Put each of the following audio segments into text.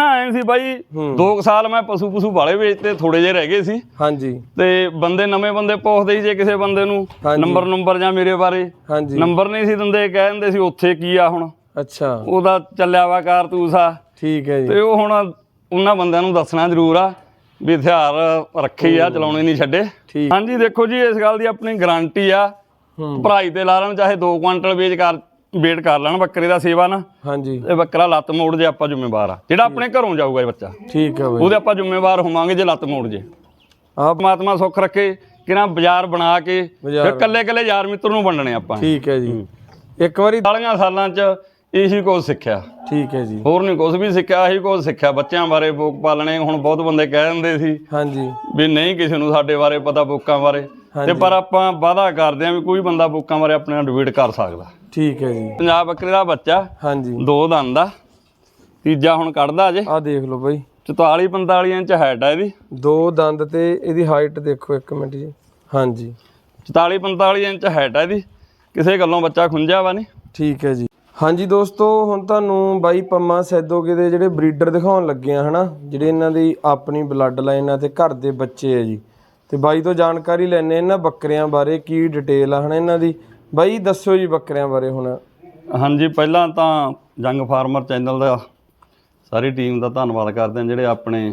ਨਾ ਐ ਸੀ ਬਾਈ ਹੂੰ। 2 ਸਾਲ ਮੈਂ ਪਸ਼ੂ ਪਸ਼ੂ ਵਾਲੇ ਵੇਚਤੇ ਥੋੜੇ ਜਿਹੇ ਰਹਿ ਗਏ ਸੀ। ਹਾਂਜੀ। ਤੇ ਬੰਦੇ ਨਵੇਂ ਬੰਦੇ ਪੁੱਛਦੇ ਸੀ ਜੇ ਕਿਸੇ ਬੰਦੇ ਨੂੰ। ਨੰਬਰ ਨੰਬਰ ਜਾਂ ਮੇਰੇ ਬਾਰੇ। ਹਾਂਜੀ। ਨੰਬਰ ਨਹੀਂ ਸੀ ਦਿੰਦੇ ਕਹਿ ਦਿੰਦੇ ਸੀ ਉੱਥੇ ਕੀ ਆ ਹੁਣ। ਅੱਛਾ। ਉਹਦਾ ਚੱਲਿਆ ਵਾ ਕਾਰਤੂਸ ਆ। ਠੀਕ ਹੈ ਜੀ। ਤੇ ਉਹ ਹੁਣ ਉਹਨਾਂ ਬੰਦਿਆਂ ਨੂੰ ਦੱਸਣਾ ਜ਼ਰੂਰ ਆ ਵੀ ਹਥਿਆਰ ਰੱਖੇ ਆ ਚਲਾਉਣੇ ਨਹੀਂ ਛੱਡੇ। ਹਾਂਜੀ ਦੇਖੋ ਜੀ ਇਸ ਗੱਲ ਦੀ ਆਪਣੀ ਗਾਰੰਟੀ ਆ। ਭਰਾਈ ਤੇ ਲਾ ਲੈਣ ਚਾਹੇ 2 ਕੁਆਂਟਲ ਵੇਚ ਕਰ ਵੇਟ ਕਰ ਲੈਣ ਬੱਕਰੇ ਦਾ ਸੇਵਾ ਨਾ। ਹਾਂਜੀ। ਇਹ ਬੱਕਰਾ ਲੱਤ ਮੋੜ ਜੇ ਆਪਾਂ ਜ਼ਿੰਮੇਵਾਰ ਆ। ਜਿਹੜਾ ਆਪਣੇ ਘਰੋਂ ਜਾਊਗਾ ਇਹ ਬੱਚਾ। ਠੀਕ ਹੈ ਬਾਈ। ਉਹਦੇ ਆਪਾਂ ਜ਼ਿੰਮੇਵਾਰ ਹੋਵਾਂਗੇ ਜੇ ਲੱਤ ਮੋੜ ਜੇ। ਆਪ ਪਰਮਾਤਮਾ ਸੁੱਖ ਰੱਖੇ ਕਿ ਨਾ ਬਾਜ਼ਾਰ ਬਣਾ ਕੇ ਫਿਰ ਕੱਲੇ ਕੱਲੇ ਯਾਰ ਮਿੱਤਰ ਨੂੰ ਵੰਡਣੇ ਆਪਾਂ। ਠੀਕ ਹੈ ਜੀ। ਇੱਕ ਵਾਰੀ ਸਾਲੀਆਂ ਸਾਲਾਂ 'ਚ ਇਹੀ ਕੁਝ ਸਿੱਖਿਆ। ਠੀਕ ਹੈ ਜੀ। ਹੋਰ ਨਹੀਂ ਕੁਝ ਵੀ ਸਿੱਖਿਆ ਇਹੀ ਕੁਝ ਸਿੱਖਿਆ। ਬੱਚਿਆਂ ਬਾਰੇ ਬੋਕ ਪਾਲਣੇ ਹੁਣ ਬਹੁਤ ਬੰਦੇ ਕਹਿ ਦਿੰਦੇ ਸੀ ਹਾਂਜੀ। ਵੀ ਨਹੀਂ ਕਿਸੇ ਨੂੰ ਸਾਡੇ ਬਾਰੇ ਪਤਾ ਬੋਕਾਂ ਬਾਰੇ। ਤੇ ਪਰ ਆਪਾਂ ਵਾਅਦਾ ਕਰਦੇ ਆਂ ਵੀ ਕੋਈ ਬੰਦਾ ਬੋਕਾਂ ਬਾਰੇ ਆਪਣੇ ਨਾਲ ਡਿਬੇਟ ਕਰ ਸਕਦਾ। ਠੀਕ ਹੈ ਜੀ। ਪੰਜਾਬ ਬੱਕਰੇ ਦਾ ਬੱਚਾ ਹਾਂਜੀ। ਦੋ ਦੰਦ ਆ ਤੀਜਾ ਹੁਣ ਕੱਢਦਾ ਅਜੇ ਆਹ ਦੇਖ ਲਓ ਬਾਈ। 44 45 ਇੰਚ ਹਾਈਟ ਆ ਇਹਦੀ। ਦੋ ਦੰਦ ਤੇ ਇਹਦੀ ਹਾਈਟ ਦੇਖੋ ਇੱਕ ਮਿੰਟ ਜੀ। ਹਾਂਜੀ। 44 45 ਇੰਚ ਹਾਈਟ ਆ ਇਹਦੀ। ਕਿਸੇ ਗੱਲੋਂ ਬੱਚਾ ਖੁੰਝਿਆ ਵਾ ਨਹੀਂ ਠੀਕ ਹੈ ਜੀ। ਹਾਂਜੀ ਦੋਸਤੋ ਹੁਣ ਤੁਹਾਨੂੰ ਬਾਈ ਪੰਮਾ ਸੈਦੋਗੇ ਦੇ ਜਿਹੜੇ ਬਰੀਡਰ ਦਿਖਾਉਣ ਲੱਗੇ ਆ ਹਨਾ? ਜਿਹੜੇ ਇਹਨਾਂ ਦੀ ਆਪਣੀ ਬਲੱਡ ਲਾਈਨ ਆ ਤੇ ਘਰ ਦੇ ਬੱਚੇ ਆ ਜੀ। ਤੇ ਬਾਈ ਤੋਂ ਜਾਣਕਾਰੀ ਲੈਣੇ ਇਹਨਾਂ ਬੱਕਰਿਆਂ ਬਾਰੇ ਕੀ ਡਿਟੇਲ ਆ ਹਨਾ? ਇਹਨਾਂ ਦੀ ਬਾਈ ਦੱਸੋ ਜੀ ਬੱਕਰਿਆਂ ਬਾਰੇ ਹੁਣ। ਹਾਂਜੀ ਪਹਿਲਾਂ ਤਾਂ ਜੰਗ ਫਾਰਮਰ ਚੈਨਲ ਦਾ ਸਾਰੀ ਟੀਮ ਦਾ ਧੰਨਵਾਦ ਕਰਦੇ ਹਾਂ ਜਿਹੜੇ ਆਪਣੇ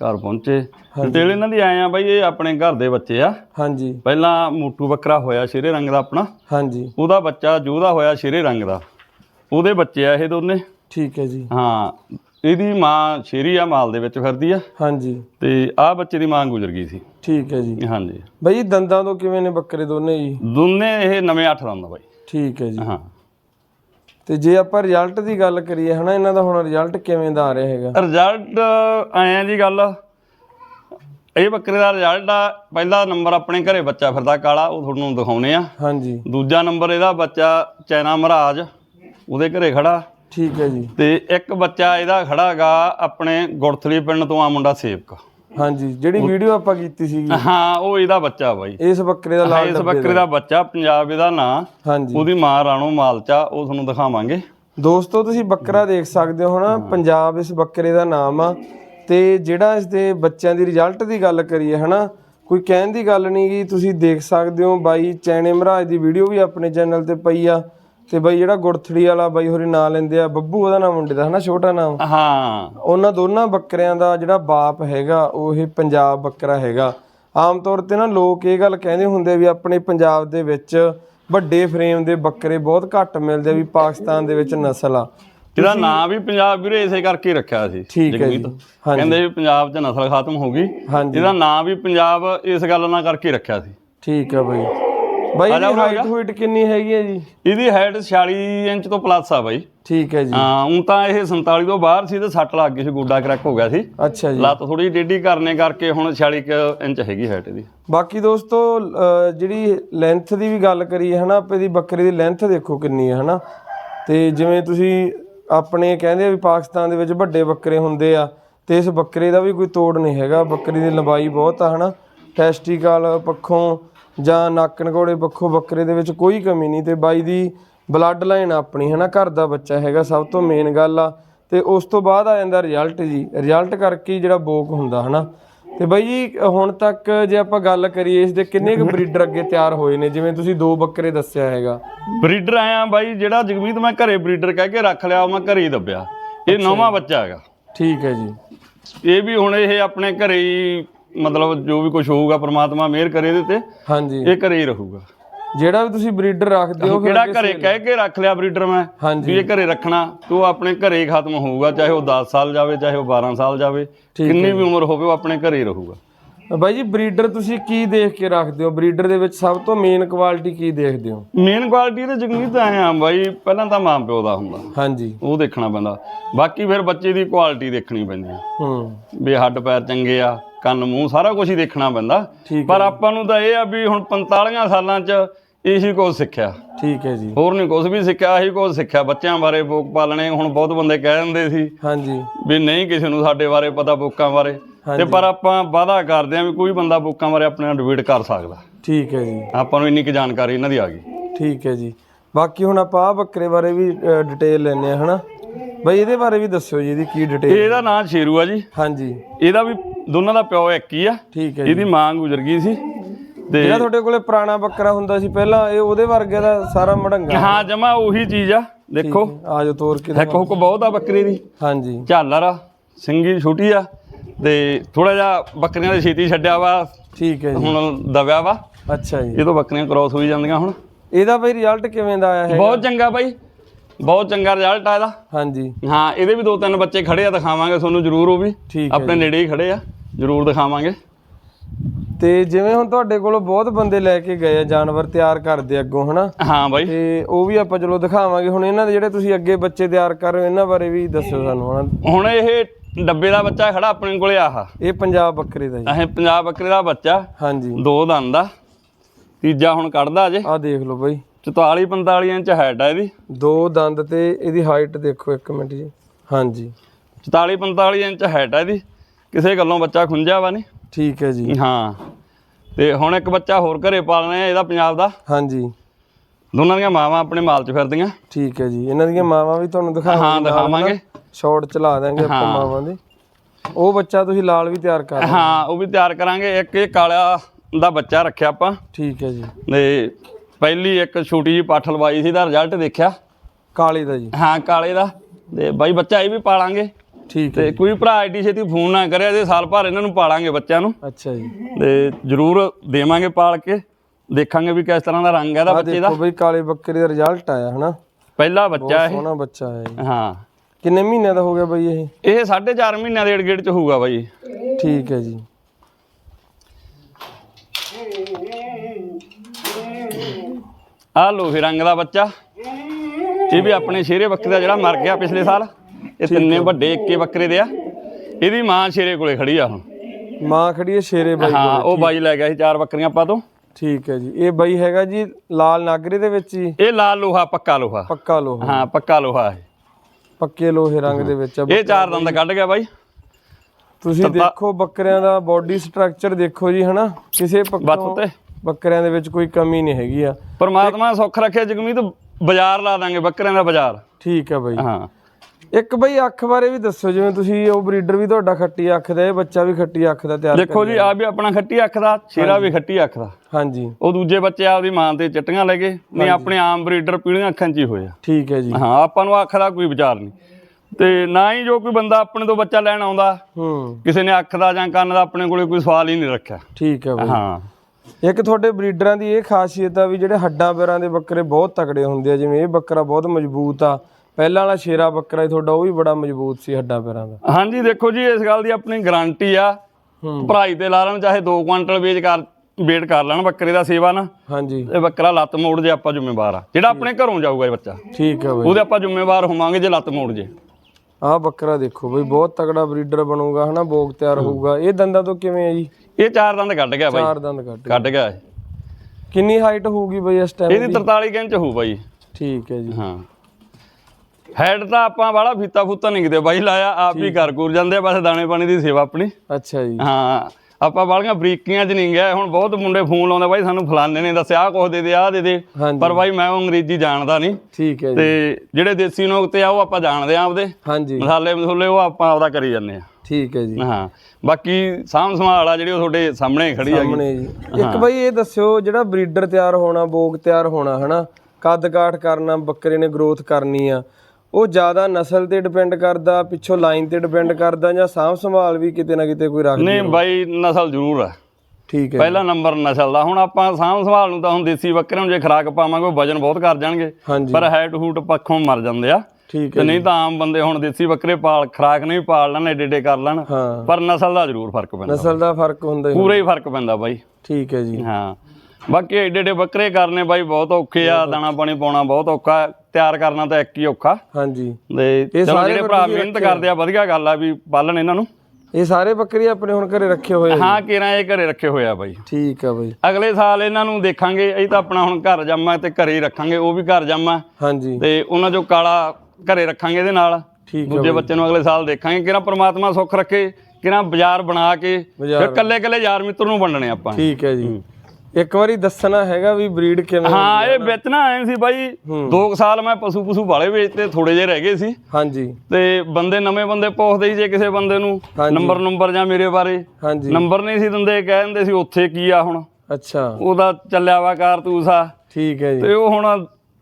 ਘਰ ਪਹੁੰਚੇ। ਡਿਟੇਲ ਇਹਨਾਂ ਦੀ ਆਏ ਆ ਬਾਈ ਇਹ ਆਪਣੇ ਘਰ ਦੇ ਬੱਚੇ ਆ। ਹਾਂਜੀ। ਪਹਿਲਾਂ ਮੋਟੂ ਬੱਕਰਾ ਹੋਇਆ ਸ਼ੇਰੇ ਰੰਗ ਦਾ ਆਪਣਾ। ਹਾਂਜੀ। ਉਹਦਾ ਬੱਚਾ ਜੋਧਾ ਹੋਇਆ ਸ਼ੇਰੇ ਰੰਗ ਦਾ। ਉਹਦੇ ਬੱਚੇ ਆ ਇਹ ਦੋਨੇ। ਠੀਕ ਹੈ ਜੀ। ਹਾਂ ਇਹਦੀ ਮਾਂ ਸ਼ੇਰੀ ਆ ਮਾਲ ਦੇ ਵਿੱਚ ਫਿਰਦੀ ਆ। ਹਾਂਜੀ। ਤੇ ਆਹ ਬੱਚੇ ਦੀ ਮਾਂ ਗੁਜ਼ਰ ਗਈ ਸੀ। ਠੀਕ ਹੈ ਜੀ। ਹਾਂਜੀ। ਬਾਈ ਦੰਦਾਂ ਤੋਂ ਕਿਵੇਂ ਨੇ ਬੱਕਰੇ ਦੋਨੇ ਜੀ? ਦੋਨੇ ਇਹ ਨਵੇਂ ਅੱਠ ਦੰਦ ਬਾਈ। ਠੀਕ ਹੈ ਜੀ। ਹਾਂ। ਤੇ ਜੇ ਆਪਾਂ ਰਿਜ਼ਲਟ ਦੀ ਗੱਲ ਕਰੀਏ ਹਨਾ ਇਹਨਾਂ ਦਾ ਹੁਣ ਰਿਜ਼ਲਟ ਕਿਵੇਂ ਦਾ ਆ ਰਿਹਾ ਹੈਗਾ? ਰਿਜ਼ਲਟ ਆਇਆ ਜੀ ਗੱਲ। ਇਹ ਬੱਕਰੇ ਦਾ ਰਿਜ਼ਲਟ ਆ ਪਹਿਲਾ ਨੰਬਰ ਆਪਣੇ ਘਰੇ ਬੱਚਾ ਫਿਰਦਾ ਕਾਲਾ ਉਹ ਤੁਹਾਨੂੰ ਦਿਖਾਉਨੇ ਆ। ਹਾਂਜੀ। ਦੂਜਾ ਨੰਬਰ ਇਹਦਾ ਬੱਚਾ ਚੈਨਾ ਮਹਾਰਾਜ ਉਹਦੇ ਘਰੇ ਖੜਾ। ਠੀਕ ਹੈ ਜੀ। ਤੇ ਇੱਕ ਬੱਚਾ ਇਹਦਾ ਖੜਾਗਾ ਆਪਣੇ ਗੁਰਥਲੀ ਪਿੰਡ ਤੋਂ ਆ ਮੁੰਡਾ ਸੇਵਕ। ਹਾਂਜੀ ਜਿਹੜੀ ਵੀਡੀਓ ਆਪਾਂ ਕੀਤੀ ਸੀਗੀ। ਹਾਂ ਉਹ ਇਹਦਾ ਬੱਚਾ ਬਾਈ। ਇਸ ਬੱਕਰੇ ਦਾ ਲਾਲ ਇਸ ਬੱਕਰੇ ਦਾ। ਬੱਚਾ ਪੰਜਾਬ ਇਹਦਾ ਨਾਂ। ਹਾਂਜੀ। ਉਹਦੀ ਮਾਂ ਰਾਣੋ ਮਾਲਚਾ ਉਹ ਤੁਹਾਨੂੰ ਦਿਖਾਵਾਂਗੇ। ਦੋਸਤੋ ਤੁਸੀਂ ਬੱਕਰਾ ਦੇਖ ਸਕਦੇ ਹੋ ਹਨਾ। ਪੰਜਾਬ ਇਸ ਬੱਕਰੇ ਦਾ ਨਾਮ ਆ। ਤੇ ਜਿਹੜਾ ਇਸ ਦੇ ਬੱਚਿਆਂ ਦੀ ਰਿਜ਼ਲਟ ਦੀ ਗੱਲ ਕਰੀਏ ਹਨਾ ਕੋਈ ਕਹਿਣ ਦੀ ਗੱਲ ਨਹੀਂ ਗੀ ਤੁਸੀਂ ਦੇਖ ਸਕਦੇ ਹੋ ਬਾਈ ਚੈਣੇ ਮਹਾਰਾਜ ਦੀ ਵੀਡੀਓ ਵੀ ਆਪਣੇ ਚੈਨਲ ਤੇ ਪਈ ਆ। ਤੇ ਬਾਈ ਜਿਹੜਾ ਗੁਰਥੜੀ ਵਾਲਾ ਬਾਈ ਹੋਰੀ ਨਾਂ ਲੈਂਦੇ ਆ ਬੱਬੂ ਉਹਦਾ ਨਾਮ ਮੁੰਡੇ ਦਾ ਹਨਾ ਛੋਟਾ ਨਾਮ? ਹਾਂ। ਉਹਨਾਂ ਦੋਨਾਂ ਬੱਕਰਿਆਂ ਦਾ ਜਿਹੜਾ ਬਾਪ ਹੈਗਾ ਉਹ ਇਹ ਪੰਜਾਬ ਬੱਕਰਾ ਹੈਗਾ। ਆਮ ਤੌਰ ਤੇ ਨਾ ਲੋਕ ਇਹ ਗੱਲ ਕਹਿੰਦੇ ਹੁੰਦੇ ਵੀ ਆਪਣੇ ਪੰਜਾਬ ਦੇ ਵਿੱਚ ਵੱਡੇ ਫਰੇਮ ਦੇ ਬੱਕਰੇ ਬਹੁਤ ਘੱਟ ਮਿਲਦੇ ਵੀ ਪਾਕਿਸਤਾਨ ਦੇ ਵਿੱਚ ਨਸਲ ਆ। ਇਹਦਾ ਨਾਂ ਵੀ ਪੰਜਾਬ ਵੀਰੇ ਇਸੇ ਕਰਕੇ ਰੱਖਿਆ ਸੀ ਠੀਕ ਹੈ ਜੀ। ਜਗਮੀਤ। ਕਹਿੰਦੇ ਵੀ ਪੰਜਾਬ 'ਚ ਨਸਲ ਖਤਮ ਹੋ ਗਈ। ਇਹਦਾ ਨਾਂ ਵੀ ਪੰਜਾਬ ਇਸ ਗੱਲ ਨਾਲ ਕਰਕੇ ਰੱਖਿਆ ਸੀ। ਠੀਕ ਆ ਬਾਈ। ਬਾਈ ਦੀ ਹਾਈਟ ਹੂਇਟ ਕਿੰਨੀ ਹੈਗੀ ਹੈ ਜੀ? ਇਹਦੀ ਹਾਈਟ 46 ਇੰਚ ਤੋਂ ਪਲੱਸ ਆ ਬਾਈ। ਠੀਕ ਹੈ ਜੀ। ਹਾਂ ਉਹ ਤਾਂ ਇਹ 47 ਤੋਂ ਬਾਹਰ ਸੀ ਤੇ ਸੱਟ ਲੱਗ ਗਈ ਸੀ ਗੋਡਾ ਕਰੈਕ ਹੋ ਗਿਆ ਸੀ। ਅੱਛਾ ਜੀ। ਲੱਤ ਥੋੜੀ ਟੇਢੀ ਕਰਨੇ ਕਰਕੇ ਹੁਣ 46 ਕੁ ਇੰਚ ਹੈਗੀ ਹਾਈਟ ਇਹਦੀ। ਬਾਕੀ ਦੋਸਤੋ ਜਿਹੜੀ ਲੈਂਥ ਦੀ ਵੀ ਗੱਲ ਕਰੀਏ ਹਨਾ ਆਪਾਂ ਇਹਦੀ ਬੱਕਰੀ ਦੀ ਲੈਂਥ ਦੇਖੋ ਕਿੰਨੀ ਹੈ ਹਨਾ। ਤੇ ਜਿਵੇਂ ਤੁਸੀਂ ਆਪਣੇ ਕਹਿੰਦੇ ਆ ਵੀ ਪਾਕਿਸਤਾਨ ਦੇ ਵਿੱਚ ਵੱਡੇ ਬੱਕਰੇ ਹੁੰਦੇ ਆ ਤੇ ਇਸ ਬੱਕਰੇ ਦਾ ਵੀ ਕੋਈ ਤੋੜ ਨਹੀਂ ਹੈਗਾ। ਬੱਕਰੀ ਦੀ ਲੰਬਾਈ ਬਹੁਤ ਆ ਹਨਾ। ਟੈਸਟੀਕਲ ਪੱਖੋਂ ਜਾਂ ਨੱਕ ਨਕੋੜੇ ਪੱਖੋਂ ਬੱਕਰੇ ਦੇ ਵਿੱਚ ਕੋਈ ਕਮੀ ਨਹੀਂ ਤੇ ਬਾਈ ਦੀ ਬਲੱਡ ਲਾਈਨ ਆਪਣੀ ਹਨਾ ਘਰ ਦਾ ਬੱਚਾ ਹੈਗਾ ਸਭ ਤੋਂ ਮੇਨ ਗੱਲ ਆ। ਤੇ ਉਸ ਤੋਂ ਬਾਅਦ ਆ ਜਾਂਦਾ ਰਿਜ਼ਲਟ ਜੀ। ਰਿਜ਼ਲਟ ਕਰਕੇ ਹੀ ਜਿਹੜਾ ਬੋਕ ਹੁੰਦਾ ਹਨਾ। ਤੇ ਬਾਈ ਜੀ ਹੁਣ ਤੱਕ ਜੇ ਆਪਾਂ ਗੱਲ ਕਰੀਏ ਇਸ ਦੇ ਕਿੰਨੇ ਕੁ ਬਰੀਡਰ ਅੱਗੇ ਤਿਆਰ ਹੋਏ ਨੇ? ਜਿਵੇਂ ਤੁਸੀਂ ਦੋ ਬੱਕਰੇ ਦੱਸਿਆ ਹੈਗਾ। ਬਰੀਡਰ ਆਇਆ ਬਾਈ ਜਿਹੜਾ ਜਗਮੀਤ ਮੈਂ ਘਰੇ ਬਰੀਡਰ ਕਹਿ ਕੇ ਰੱਖ ਲਿਆ ਉਹ ਮੈਂ ਘਰੇ ਹੀ ਦੱਬਿਆ। ਇਹ ਨੌਵਾਂ ਬੱਚਾ ਹੈਗਾ। ਠੀਕ ਹੈ ਜੀ। ਇਹ ਵੀ ਹੁਣ ਇਹ ਆਪਣੇ ਘਰੇ ਹੀ ਮਤਲਬ ਜੋ ਵੀ ਕੁਝ ਹੋਊਗਾ ਪ੍ਰਮਾਤਮਾ ਮਿਹਰ ਕਰੇ ਇਹਦੇ ਤੇ ਹਾਂਜੀ। ਇਹ ਘਰੇ ਹੀ ਰਹੂਗਾ। ਜਿਹੜਾ ਵੀ ਤੁਸੀਂ ਬਰੀਡਰ ਰੱਖਦੇ ਹੋ ਕਿਹੜਾ ਘਰੇ ਕਹਿ ਕੇ ਰੱਖ ਲਿਆ ਬਰੀਡਰ ਮੈਂ? ਵੀ ਇਹ ਘਰੇ ਰੱਖਣਾ ਤੇ ਆਪਣੇ ਘਰੇ ਹੀ ਖਤਮ ਹੋਊਗਾ ਚਾਹੇ ਉਹ 10 ਸਾਲ ਜਾਵੇ ਚਾਹੇ ਉਹ 12 ਸਾਲ ਜਾਵੇ ਕਿੰਨੀ ਵੀ ਉਮਰ ਹੋਵੇ ਉਹ ਆਪਣੇ ਘਰੇ ਹੀ ਰਹੂਗਾ। ਬਾਈ ਜੀ ਬਰੀਡਰ ਤੁਸੀਂ ਕੀ ਦੇਖ ਕੇ ਰੱਖਦੇ ਹੋ? ਬਰੀਡਰ ਦੇ ਵਿੱਚ ਸਭ ਤੋਂ ਮੇਨ ਕੁਆਲਿਟੀ ਕੀ ਦੇਖਦੇ ਹੋ? ਮੇਨ ਕੁਆਲਿਟੀ ਤੇ ਜਗਨੀਤ ਆਏ ਆ ਬਾਈ ਪਹਿਲਾਂ ਤਾਂ ਮਾਂ ਪਿਓ ਦਾ ਹੁੰਦਾ। ਹਾਂਜੀ। ਉਹ ਦੇਖਣਾ ਪੈਂਦਾ। ਬਾਕੀ ਫਿਰ ਬੱਚੇ ਦੀ ਕੁਆਲਿਟੀ ਦੇਖਣੀ ਪੈਂਦੀ ਆ। ਹੂੰ। ਵੀ ਹੱਡ ਪੈਰ ਚੰਗੇ ਆ ਕੰਨ ਮੂੰਹ ਸਾਰਾ ਕੁਝ ਹੀ ਦੇਖਣਾ ਪੈਂਦਾ। ਪਰ ਆਪਾਂ ਨੂੰ ਤਾਂ ਇਹ ਆ ਵੀ ਹੁਣ 45 ਸਾਲਾਂ 'ਚ ਇਹੀ ਕੁਝ ਸਿੱਖਿਆ। ਠੀਕ ਹੈ ਜੀ। ਹੋਰ ਨਹੀਂ ਕੁਝ ਵੀ ਸਿੱਖਿਆ ਇਹੀ ਕੁਝ ਸਿੱਖਿਆ। ਬੱਚਿਆਂ ਬਾਰੇ ਬੋਕ ਪਾਲਣੇ ਹੁਣ ਬਹੁਤ ਬੰਦੇ ਕਹਿ ਦਿੰਦੇ ਸੀ ਹਾਂਜੀ। ਵੀ ਨਹੀਂ ਕਿਸੇ ਨੂੰ ਸਾਡੇ ਬਾਰੇ ਪਤਾ ਬੋਕਾਂ ਬਾਰੇ। ਤੇ ਪਰ ਆਪਾਂ ਵਾਅਦਾ ਕਰਦੇ ਆਂ ਵੀ ਕੋਈ ਬੰਦਾ ਬੋਕਾਂ ਬਾਰੇ ਆਪਣੇ ਨਾਲ ਡਿਬੇਟ ਕਰ ਸਕਦਾ। ਠੀਕ ਹੈ ਜੀ। ਆਪਾਂ ਨੂੰ ਇੰਨੀ ਕੁ ਜਾਣਕਾਰੀ ਇਹਨਾਂ ਦੀ ਆ ਗਈ। ਠੀਕ ਹੈ ਜੀ। ਬਾਕੀ ਹੁਣ ਆਪਾਂ ਆ ਬੱਕਰੇ ਬਾਰੇ ਵੀ ਡਿਟੇਲ ਲੈਣੇ ਆ ਹਨਾ? ਬਾਈ ਇਹਦੇ ਬਾਰੇ ਵੀ ਦੱਸਿਓ ਜੀ ਇਹਦੀ ਕੀ ਡਿਟੇਲ ਇਹਦਾ ਨਾਂ ਸ਼ੇਰੂ ਆ ਜੀ। ਹਾਂਜੀ। ਇਹਦਾ ਵੀ ਦੋਨਾਂ ਦਾ ਪਿਓ ਇੱਕ ਹੀ ਆ। ਠੀਕ ਹੈ ਜੀ। ਇਹਦੀ ਮਾਂ ਗੁਜ਼ਰ ਗਈ ਸੀ। ਤੇ ਜਿਹੜਾ ਤੁਹਾਡੇ ਕੋਲੇ ਪੁਰਾਣਾ ਬੱਕਰਾ ਹੁੰਦਾ ਸੀ ਪਹਿਲਾਂ ਇਹ ਉਹਦੇ ਵਰਗੇ ਦਾ ਸਾਰਾ ਮੜੰਗਾ ਹਾਂ। ਜਮਾ ਉਹੀ ਚੀਜ਼ ਆ। ਦੇਖੋ। ਆ ਜੋ ਤੋਰ ਕੇ ਇੱਕ ਹੁੱਕ ਬਹੁਤ ਆ ਬੱਕਰੀ ਦੀ। ਹਾਂਜੀ। ਝਾਲਰ ਆ ਸਿੰਗੀ ਛੋਟੀ ਆ। ਤੇ ਥੋੜਾ ਜਿਹਾ ਬੱਕਰੀਆਂ ਦੇ ਛੇਤੀ ਛੱਡਿਆ ਵਾ। ਠੀਕ ਹੈ ਜੀ। ਹੁਣ ਦਬਿਆ ਵਾ। ਅੱਛਾ ਜੀ। ਇਹ ਤੋਂ ਬੱਕਰੀਆਂ ਕ੍ਰਾਸ ਹੋਈ ਜਾਂਦੀਆਂ ਹੁਣ। ਇਹਦਾ ਬਾਈ ਰਿਜ਼ਲਟ ਕਿਵੇਂ ਦਾ ਆਇਆ ਹੈ ਬਹੁਤ ਚੰਗਾ ਬਾਈ। ਬਹੁਤ ਚੰਗਾ ਰਿਜ਼ਲਟ ਆ ਇਹਦਾ। ਹਾਂਜੀ। ਹਾਂ ਇਹਦੇ ਵੀ ਦੋ ਤਿੰਨ ਬੱਚੇ ਖੜੇ ਆ ਦਿਖਾਵਾਂਗੇ ਤੁਹਾਨੂੰ ਜ਼ਰੂਰ ਉਹ ਵੀ। ਠੀਕ ਹੈ ਆਪਣੇ ਨੇੜੇ ਹੀ ਖੜੇ ਆ ਜ਼ਰੂਰ ਦਿਖਾਵਾਂਗੇ। ਤੇ ਜਿਵੇਂ ਹੁਣ ਤੁਹਾਡੇ ਕੋਲੋਂ ਬਹੁਤ ਬੰਦੇ ਲੈ ਕੇ ਗਏ ਆ ਜਾਨਵਰ ਤਿਆਰ ਕਰਦੇ ਅੱਗੋਂ ਹਨਾ? ਹਾਂ ਬਾਈ। ਤੇ ਉਹ ਵੀ ਆਪਾਂ ਚਲੋ ਦਿਖਾਵਾਂਗੇ। ਹੁਣ ਇਹਨਾਂ ਦੇ ਜਿਹੜੇ ਤੁਸੀਂ ਅੱਗੇ ਬੱਚੇ ਤਿਆਰ ਕਰ ਰਹੇ ਹੋ ਇਹਨਾਂ ਬਾਰੇ ਵੀ ਦੱਸਿਓ ਸਾਨੂੰ ਹਨਾ? ਹੁਣ ਇਹ ਡੱਬੇ ਦਾ ਬੱਚਾ ਖੜਾ ਆਪਣੇ ਕੋਲੇ ਆਹ। ਇਹ ਪੰਜਾਬ ਬੱਕਰੇ ਦਾ ਜੀ। ਇਹ ਪੰਜਾਬ ਬੱਕਰੇ ਦਾ ਬੱਚਾ। ਹਾਂਜੀ। ਦੋ ਦੰਦ ਆ। ਤੀਜਾ ਹੁਣ ਕੱਢਦਾ ਅਜੇ। ਆਹ ਦੇਖ ਲਓ ਬਾਈ। 44 45 ਇੰਚ ਹਾਈਟ ਆ ਇਹਦੀ। ਦੋ ਦੰਦ ਤੇ ਇਹਦੀ ਹਾਈਟ ਦੇਖੋ ਇੱਕ ਮਿੰਟ ਜੀ। ਹਾਂਜੀ। 44 45 ਇੰਚ ਹਾਈਟ ਆ ਇਹਦੀ। ਕਿਸੇ ਗੱਲੋਂ ਬੱਚਾ ਖੁੰਝਾ ਵਾ ਨਹੀਂ ਠੀਕ ਹੈ ਜੀ। ਹਾਂ। ਤੇ ਹੁਣ ਇੱਕ ਬੱਚਾ ਹੋਰ ਘਰੇ ਪਾਲਣਾ ਹੈ ਇਹਦਾ ਪੰਜਾਬ ਦਾ। ਹਾਂਜੀ। ਦੋਨਾਂ ਦੀਆਂ ਮਾਵਾਂ ਆਪਣੇ ਮਾਲ 'ਚ ਫਿਰਦੀਆਂ। ਠੀਕ ਹੈ ਜੀ। ਇਹਨਾਂ ਦੀਆਂ ਮਾਵਾਂ ਵੀ ਤੁਹਾਨੂੰ ਦਿਖਾਵਾਂਗੇ ਹਾਂ ਦਿਖਾਵਾਂਗੇ। ਸ਼ਾਰਟ ਚਲਾ ਦਾਂਗੇ ਆਪਾਂ ਮਾਵਾਂ ਦੇ। ਉਹ ਬੱਚਾ ਤੁਸੀਂ ਲਾਲ ਵੀ ਤਿਆਰ ਕਰ ਹਾਂ ਉਹ ਵੀ ਤਿਆਰ ਕਰਾਂਗੇ। ਇੱਕ ਇਹ ਕਾਲਾ ਦਾ ਬੱਚਾ ਰੱਖਿਆ ਆਪਾਂ। ਠੀਕ ਹੈ ਜੀ। ਤੇ ਪਹਿਲੀ ਇੱਕ ਛੋਟੀ ਜਿਹੀ ਪੱਠ ਲਵਾਈ ਸੀ ਦਾ ਰਿਜ਼ਲਟ ਦੇਖਿਆ। ਕਾਲੀ ਦਾ ਜੀ। ਹਾਂ ਕਾਲੇ ਦਾ। ਤੇ ਬਾਈ ਬੱਚਾ ਇਹ ਵੀ ਪਾਲਾਂਗੇ। ਠੀਕ ਤੇ ਕੋਈ ਭਰਾ ਐਡੀ ਛੇਤੀ ਫੋਨ ਨਾ ਕਰਿਆ ਜੇ ਸਾਲ ਭਰ ਇਹਨਾਂ ਨੂੰ ਪਾਲਾਂਗੇ ਬੱਚਿਆਂ ਨੂੰ। ਅੱਛਾ ਜੀ। ਤੇ ਜ਼ਰੂਰ ਦੇਵਾਂਗੇ ਪਾਲ ਕੇ। ਦੇਖਾਂਗੇ ਵੀ ਕਿਸ ਤਰ੍ਹਾਂ ਦਾ ਰੰਗ ਹੈ ਆ ਬੱਚੇ ਦਾ। ਦੇਖੋ ਬਈ ਕਾਲੇ ਬੱਕਰੇ ਦਾ ਰਿਜ਼ਲਟ ਆਇਆ ਹਨਾ? ਪਹਿਲਾ ਬੱਚਾ ਇਹ। ਸੋਹਣਾ ਬੱਚਾ ਹੈ ਜੀ ਹਾਂ। ਕਿੰਨੇ ਮਹੀਨਿਆਂ ਦਾ ਹੋ ਗਿਆ ਬਈ ਇਹ? ਇਹ 4.5 ਮਹੀਨਿਆਂ ਦੇ ਗੇੜ ਚ ਹੋਊਗਾ ਬਾਈ। ਠੀਕ ਹੈ ਜੀ। ਆਹ ਲੋਹੇ ਰੰਗ ਦਾ ਬੱਚਾ। ਇਹ ਵੀ ਆਪਣੇ ਸ਼ੇਰੇ ਬੱਕਰੇ ਦਾ ਜਿਹੜਾ ਮਰ ਗਿਆ ਪਿਛਲੇ ਸਾਲ। ਇਹ ਤਿੰਨੇ ਵੱਡੇ ਇੱਕੇ ਬੱਕਰੇ ਦੇ ਆ। ਇਹਦੀ ਮਾਂ ਸ਼ੇਰੇ ਕੋਲੇ ਖੜੀ ਆ ਹੁਣ। ਮਾਂ ਖੜੀ ਹੈ ਸ਼ੇਰੇ ਬਾਈ ਹਾਂ ਉਹ ਬਾਈ ਲੈ ਗਿਆ ਸੀ ਚਾਰ ਬੱਕਰੀਆਂ ਆਪਾਂ ਤੋਂ। ਠੀਕ ਹੈ ਜੀ। ਇਹ ਬਾਈ ਹੈਗਾ ਜੀ ਲਾਲ ਨਾਗਰੇ ਦੇ ਵਿੱਚ ਹੀ। ਇਹ ਲਾਲ ਲੋਹਾ ਪੱਕਾ ਲੋਹਾ। ਪੱਕਾ ਲੋਹਾ। ਹਾਂ ਪੱਕਾ ਲੋਹਾ ਹੈ ਪੱਕੇ ਲੋਹੇ ਰੰਗ ਦੇ ਵਿੱਚ ਆ ਇਹ ਚਾਰ ਦੰਦ ਕੱਢ ਗਿਆ ਬਾਈ। ਤੁਸੀਂ ਦੇਖੋ ਬੱਕਰਿਆਂ ਦਾ ਬਾਡੀ ਸਟਰਕਚਰ ਦੇਖੋ ਜੀ ਹਨਾ। ਕਿਸੇ ਬੱਤ ਪੱਖੋਂ ਉੱਤੇ। ਬੱਕਰਿਆਂ ਦੇ ਵਿੱਚ ਕੋਈ ਕਮੀ ਨਹੀਂ ਹੈਗੀ ਆ। ਪਰਮਾਤਮਾ ਸੁੱਖ ਰੱਖਿਆ ਜਗਮੀਤ ਬਾਜ਼ਾਰ ਲਾ ਦਾਂਗੇ ਬੱਕਰਿਆਂ ਦਾ ਬਾਜ਼ਾਰ। ਠੀਕ ਹੈ ਬਾਈ। ਹਾਂ। ਇੱਕ ਬਈ ਅੱਖ ਬਾਰੇ ਵੀ ਦੱਸੋ ਜਿਵੇਂ ਤੁਸੀਂ ਉਹ ਬਰੀਡਰ ਵੀ ਤੁਹਾਡਾ ਖੱਟੀ ਅੱਖ ਦਾ ਇਹ ਬੱਚਾ ਵੀ ਖੱਟੀ ਅੱਖ ਦਾ ਤਿਆਰ ਦੇਖੋ ਜੀ ਆ। ਵੀ ਆਪਣਾ ਖੱਟੀ ਅੱਖ ਦਾ ਸ਼ੇਰਾ ਵੀ ਖੱਟੀ ਅੱਖ ਦਾ। ਹਾਂਜੀ। ਉਹ ਦੂਜੇ ਬੱਚੇ ਆਪਦੀ ਮਾਂ ਤੇ ਚਿੱਟੀਆਂ ਲੈ ਗਏ ਨਹੀਂ ਆਪਣੇ ਆਮ ਬਰੀਡਰ ਪੀਲੀਆਂ ਅੱਖਾਂ 'ਚ ਹੀ ਹੋਏ ਆ। ਠੀਕ ਹੈ ਜੀ। ਹਾਂ ਆਪਾਂ ਨੂੰ ਅੱਖ ਦਾ ਕੋਈ ਵਿਚਾਰ ਨਹੀਂ। ਤੇ ਨਾ ਹੀ ਜੋ ਕੋਈ ਬੰਦਾ ਆਪਣੇ ਤੋਂ ਬੱਚਾ ਲੈਣ ਆਉਂਦਾ ਹੂੰ। ਕਿਸੇ ਨੇ ਅੱਖ ਦਾ ਜਾਂ ਕੰਨ ਦਾ ਆਪਣੇ ਕੋਲੇ ਕੋਈ ਸਵਾਲ ਹੀ ਨਹੀਂ ਰੱਖਿਆ। ਠੀਕ ਹੈ ਬਾਈ। ਹਾਂ। ਇੱਕ ਤੁਹਾਡੇ ਬਰੀਡਰਾਂ ਦੀ ਇਹ ਖਾਸੀਅਤ ਆ ਵੀ ਜਿਹੜੇ ਹੱਡਾਂ ਪੈਰਾਂ ਦੇ ਬੱਕਰੇ ਬਹੁਤ ਤਕੜੇ ਹੁੰਦੇ ਆ ਜਿਵੇਂ ਇਹ ਬੱਕਰਾ ਬਹੁਤ ਮਜ਼ਬੂਤ ਆ। ਪਹਿਲਾਂ ਵਾਲਾ ਸ਼ੇਰਾ ਬੱਕਰਾ ਸੀ ਤੁਹਾਡਾ ਉਹ ਵੀ ਬੜਾ ਮਜ਼ਬੂਤ ਸੀ ਹੱਡਾਂ ਪੈਰਾਂ ਦਾ। ਹਾਂਜੀ ਦੇਖੋ ਜੀ ਇਸ ਗੱਲ ਦੀ ਆਪਣੀ ਗਾਰੰਟੀ ਆ। ਹੂੰ। ਭਰਾਈ ਤੇ ਲਾ ਲੈਣ ਚਾਹੇ 2 ਕੁਆਂਟਲ ਵੇਚ ਕਰ ਵੇਟ ਕਰ ਲੈਣ ਬੱਕਰੇ ਦਾ ਸੇਵਾ ਨਾ। ਹਾਂਜੀ। ਇਹ ਬੱਕਰਾ ਲੱਤ ਮੋੜ ਜੇ ਆਪਾਂ ਜ਼ਿੰਮੇਵਾਰ ਆ। ਜਿਹੜਾ ਆਪਣੇ ਘਰੋਂ ਜਾਊਗਾ ਇਹ ਬੱਚਾ। ਠੀਕ ਹੈ ਬਾਈ। ਉਹਦੇ ਆਪਾਂ ਜ਼ਿੰਮੇਵਾਰ ਹੋਵਾਂਗੇ ਜੇ ਲੱਤ ਮੋੜ ਜੇ। ਆਹ ਬੱਕਰਾ ਦੇਖੋ ਬਈ ਬਹੁਤ ਤਕੜਾ ਬਰੀਡਰ ਬਣੂਗਾ ਹਨਾ ਬੋਗ ਤਿਆਰ ਹੋਊਗਾ। ਇਹ ਦੰਦਾਂ ਤੋਂ ਕਿਵੇਂ ਹੈ ਜੀ? ਇਹ ਚਾਰ ਦੰਦ ਕੱਢ ਗਿਆ ਬਾਈ। ਚਾਰ ਦੰਦ ਕੱਢ ਕੱਢ ਗਿਆ। ਕਿੰਨੀ ਹਾਈਟ ਹੋਊਗੀ ਬਈ ਇਸ ਟਾਈਮ ਇਹਦੀ 43 ਇੰਚ ਹੋਊ ਬਾਈ। ਠੀਕ ਹੈ ਜੀ। ਹਾਂ। ਹੈਡ ਤਾਂ ਆਪਾਂ ਵਾਲਾ ਫੀਤਾ ਫੂਤਾ ਨਹੀਂ ਕਿਤੇ ਬਾਈ ਲਾਇਆ ਆਪ ਹੀ ਘਰ ਘੁਰ ਜਾਂਦੇ ਆ, ਬਸ ਦਾਣੇ ਪਾਣੀ ਦੀ ਸੇਵਾ ਆਪਣੀ। ਅੱਛਾ ਜੀ। ਹਾਂ। ਆਪਾਂ ਵਾਲੀਆਂ ਬਰੀਕੀਆਂ 'ਚ ਨਹੀਂ ਗਏ ਹੁਣ ਬਹੁਤ ਮੁੰਡੇ ਫੋਨ ਲਾਉਂਦੇ ਬਾਈ ਸਾਨੂੰ ਫਲਾਣੇ ਨੇ ਦੱਸਿਆ ਆਹ ਕੁਛ ਦੇ ਦੇ ਆਹ ਦੇ ਦੇ। ਪਰ ਬਾਈ ਮੈਂ ਉਹ ਅੰਗਰੇਜ਼ੀ ਜਾਣਦਾ ਨਹੀਂ। ਠੀਕ ਹੈ ਜੀ। ਤੇ ਜਿਹੜੇ ਦੇਸੀ ਨੁਕਤੇ ਆ ਉਹ ਆਪਾਂ ਜਾਣਦੇ ਆ ਆਪਦੇ। ਹਾਂਜੀ। ਮਸਾਲੇ ਮਸੂਲੇ ਉਹ ਆਪਾਂ ਆਪਦਾ ਕਰੀ ਜਾਂਦੇ ਆ। ਠੀਕ ਹੈ ਜੀ। ਹਾਂ। ਬਾਕੀ ਸਾਂਭ ਸੰਭਾਲ ਆ ਜਿਹੜੀ ਉਹ ਤੁਹਾਡੇ ਸਾਹਮਣੇ ਖੜੀ ਆ ਸਾਹਮਣੇ ਜੀ। ਇੱਕ ਬਈ ਇਹ ਦੱਸਿਓ ਜਿਹੜਾ ਬਰੀਡਰ ਤਿਆਰ ਹੋਣਾ ਬੋਗ ਤਿਆਰ ਹੋਣਾ ਹਨਾ? ਕੱਦ ਕਾਠ ਕਰਨਾ ਬੱਕਰੇ ਨੇ ਗਰੋਥ ਕਰਨੀ ਆ। ਉਹ ਜ਼ਿਆਦਾ ਨਸਲ ਤੇ ਡਿਪੈਂਡ ਕਰਦਾ ਪਿੱਛੋਂ ਲਾਈਨ ਤੇ ਡਿਪੈਂਡ ਕਰਦਾ ਜਾਂ ਸਾਂਭ ਸੰਭਾਲ ਵੀ ਕਿਤੇ ਨਾ ਕਿਤੇ ਕੋਈ ਰੱਖਦੀ ਨਹੀਂ ਬਾਈ ਨਸਲ ਜ਼ਰੂਰ ਆ ਠੀਕ ਹੈ। ਪਹਿਲਾ ਨੰਬਰ ਨਸਲ ਦਾ। ਹੁਣ ਆਪਾਂ ਸਾਂਭ ਸੰਭਾਲ ਨੂੰ ਤਾਂ ਹੁਣ ਦੇਸੀ ਬੱਕਰੇ ਨੂੰ ਜੇ ਖਰਾਕ ਪਾਵਾਂਗੇ ਉਹ ਵਜਨ ਬਹੁਤ ਕਰ ਜਾਣਗੇ। ਪਰ ਹੈਟ ਹੂਟ ਪੱਖੋਂ ਮਰ ਜਾਂਦੇ ਆ। ਠੀਕ ਹੈ ਨਹੀਂ ਤਾਂ ਆਮ ਬੰਦੇ ਹੁਣ ਦੇਸੀ ਬੱਕਰੇ ਪਾਲ ਖਰਾਕ ਨਹੀਂ ਪਾਲ ਲੈਣ ਏਡੇ ਏਡੇ ਕਰ ਲੈਣ। ਪਰ ਨਸਲ ਦਾ ਜ਼ਰੂਰ ਫ਼ਰਕ ਪੈਂਦਾ ਨਸਲ ਦਾ ਫ਼ਰਕ ਹੁੰਦਾ ਹੀ ਪੂਰਾ ਹੀ ਫ਼ਰਕ ਪੈਂਦਾ ਬਾਈ। ਠੀਕ ਹੈ ਜੀ। ਹਾਂ। ਬਾਕੀ ਏਡੇ ਏਡੇ ਬੱਕਰੇ ਕਰਨੇ ਬਾਈ ਬਹੁਤ ਔਖੇ ਆ ਦਾਣਾ ਪਾਣੀ ਪਾਉਣਾ ਬਹੁਤ ਔਖਾ। ਤਿਆਰ ਕਰਨਾ ਤਾਂ ਇੱਕ ਹੀ ਔਖਾ। ਹਾਂਜੀ। ਤੇ ਚਲੋ ਸਾਰੇ ਜਿਹੜੇ ਭਰਾ ਮਿਹਨਤ ਕਰਦੇ ਆ ਵਧੀਆ ਗੱਲ ਆ ਵੀ ਪਾਲਣ ਇਹਨਾਂ ਨੂੰ। ਇਹ ਸਾਰੇ ਬੱਕਰੇ ਆਪਣੇ ਹੁਣ ਘਰੇ ਰੱਖੇ ਹੋਏ ਆ ਜੀ? ਹਾਂ ਕੇਰਾਂ ਇਹ ਘਰੇ ਰੱਖੇ ਹੋਏ ਆ ਬਾਈ। ਠੀਕ ਆ ਬਈ। ਅਗਲੇ ਸਾਲ ਇਹਨਾਂ ਨੂੰ ਦੇਖਾਂਗੇ ਇਹ ਤਾਂ ਆਪਣਾ ਹੁਣ ਘਰ ਜਾਮਾ ਤੇ ਘਰੇ ਹੀ ਰੱਖਾਂਗੇ ਉਹ ਵੀ ਘਰ ਜਾਮਾ ਹਾਂਜੀ। ਤੇ ਉਹਨਾਂ ਚੋਂ ਕਾਲਾ ਘਰੇ ਰੱਖਾਂਗੇ ਇਹਦੇ ਨਾਲ। ਠੀਕ ਆ ਦੂਜੇ ਬੱਚੇ ਨੂੰ ਅਗਲੇ ਸਾਲ ਦੇਖਾਂਗੇ ਕਿਹੜਾ ਪ੍ਰਮਾਤਮਾ ਸੁੱਖ ਰੱਖੇ ਕਿਹੜਾ ਬਾਜ਼ਾਰ ਬਣਾ ਕੇ ਫਿਰ ਕੱਲੇ ਕੱਲੇ ਯਾਰ ਮਿੱਤਰ ਨੂੰ ਵੰਡਣੇ ਆਪਾਂ। ਠੀਕ ਹੈ ਜੀ। ਇੱਕ ਵਾਰੀ ਦੱਸਣਾ ਹੈਗਾ ਵੀ ਬਰੀਡ ਕਿਵੇਂ ਹਾਂ ਇਹ ਵਿੱਚ ਨਾ ਆਏ ਸੀ ਬਾਈ। 2 ਸਾਲ ਮੈਂ ਪਸ਼ੂ ਪਸ਼ੂ ਵਾਲੇ ਵੇਚਤੇ ਥੋੜੇ ਜਿਹੇ ਰਹਿ ਗਏ ਸੀ। ਹਾਂਜੀ। ਤੇ ਬੰਦੇ ਨਵੇਂ ਬੰਦੇ ਪੁੱਛਦੇ ਸੀ ਜੇ ਕਿਸੇ ਬੰਦੇ ਨੂੰ। ਨੰਬਰ ਨੰਬਰ ਜਾਂ ਮੇਰੇ ਬਾਰੇ। ਹਾਂਜੀ। ਨੰਬਰ ਨਹੀਂ ਸੀ ਦਿੰਦੇ ਕਹਿੰਦੇ ਸੀ ਉੱਥੇ ਕੀ ਆ ਹੁਣ। ਅੱਛਾ। ਉਹਦਾ ਚੱਲਿਆ ਵਾ ਕਾਰਤੂਸ ਆ। ਠੀਕ ਹੈ ਜੀ। ਤੇ ਉਹ ਹੁਣ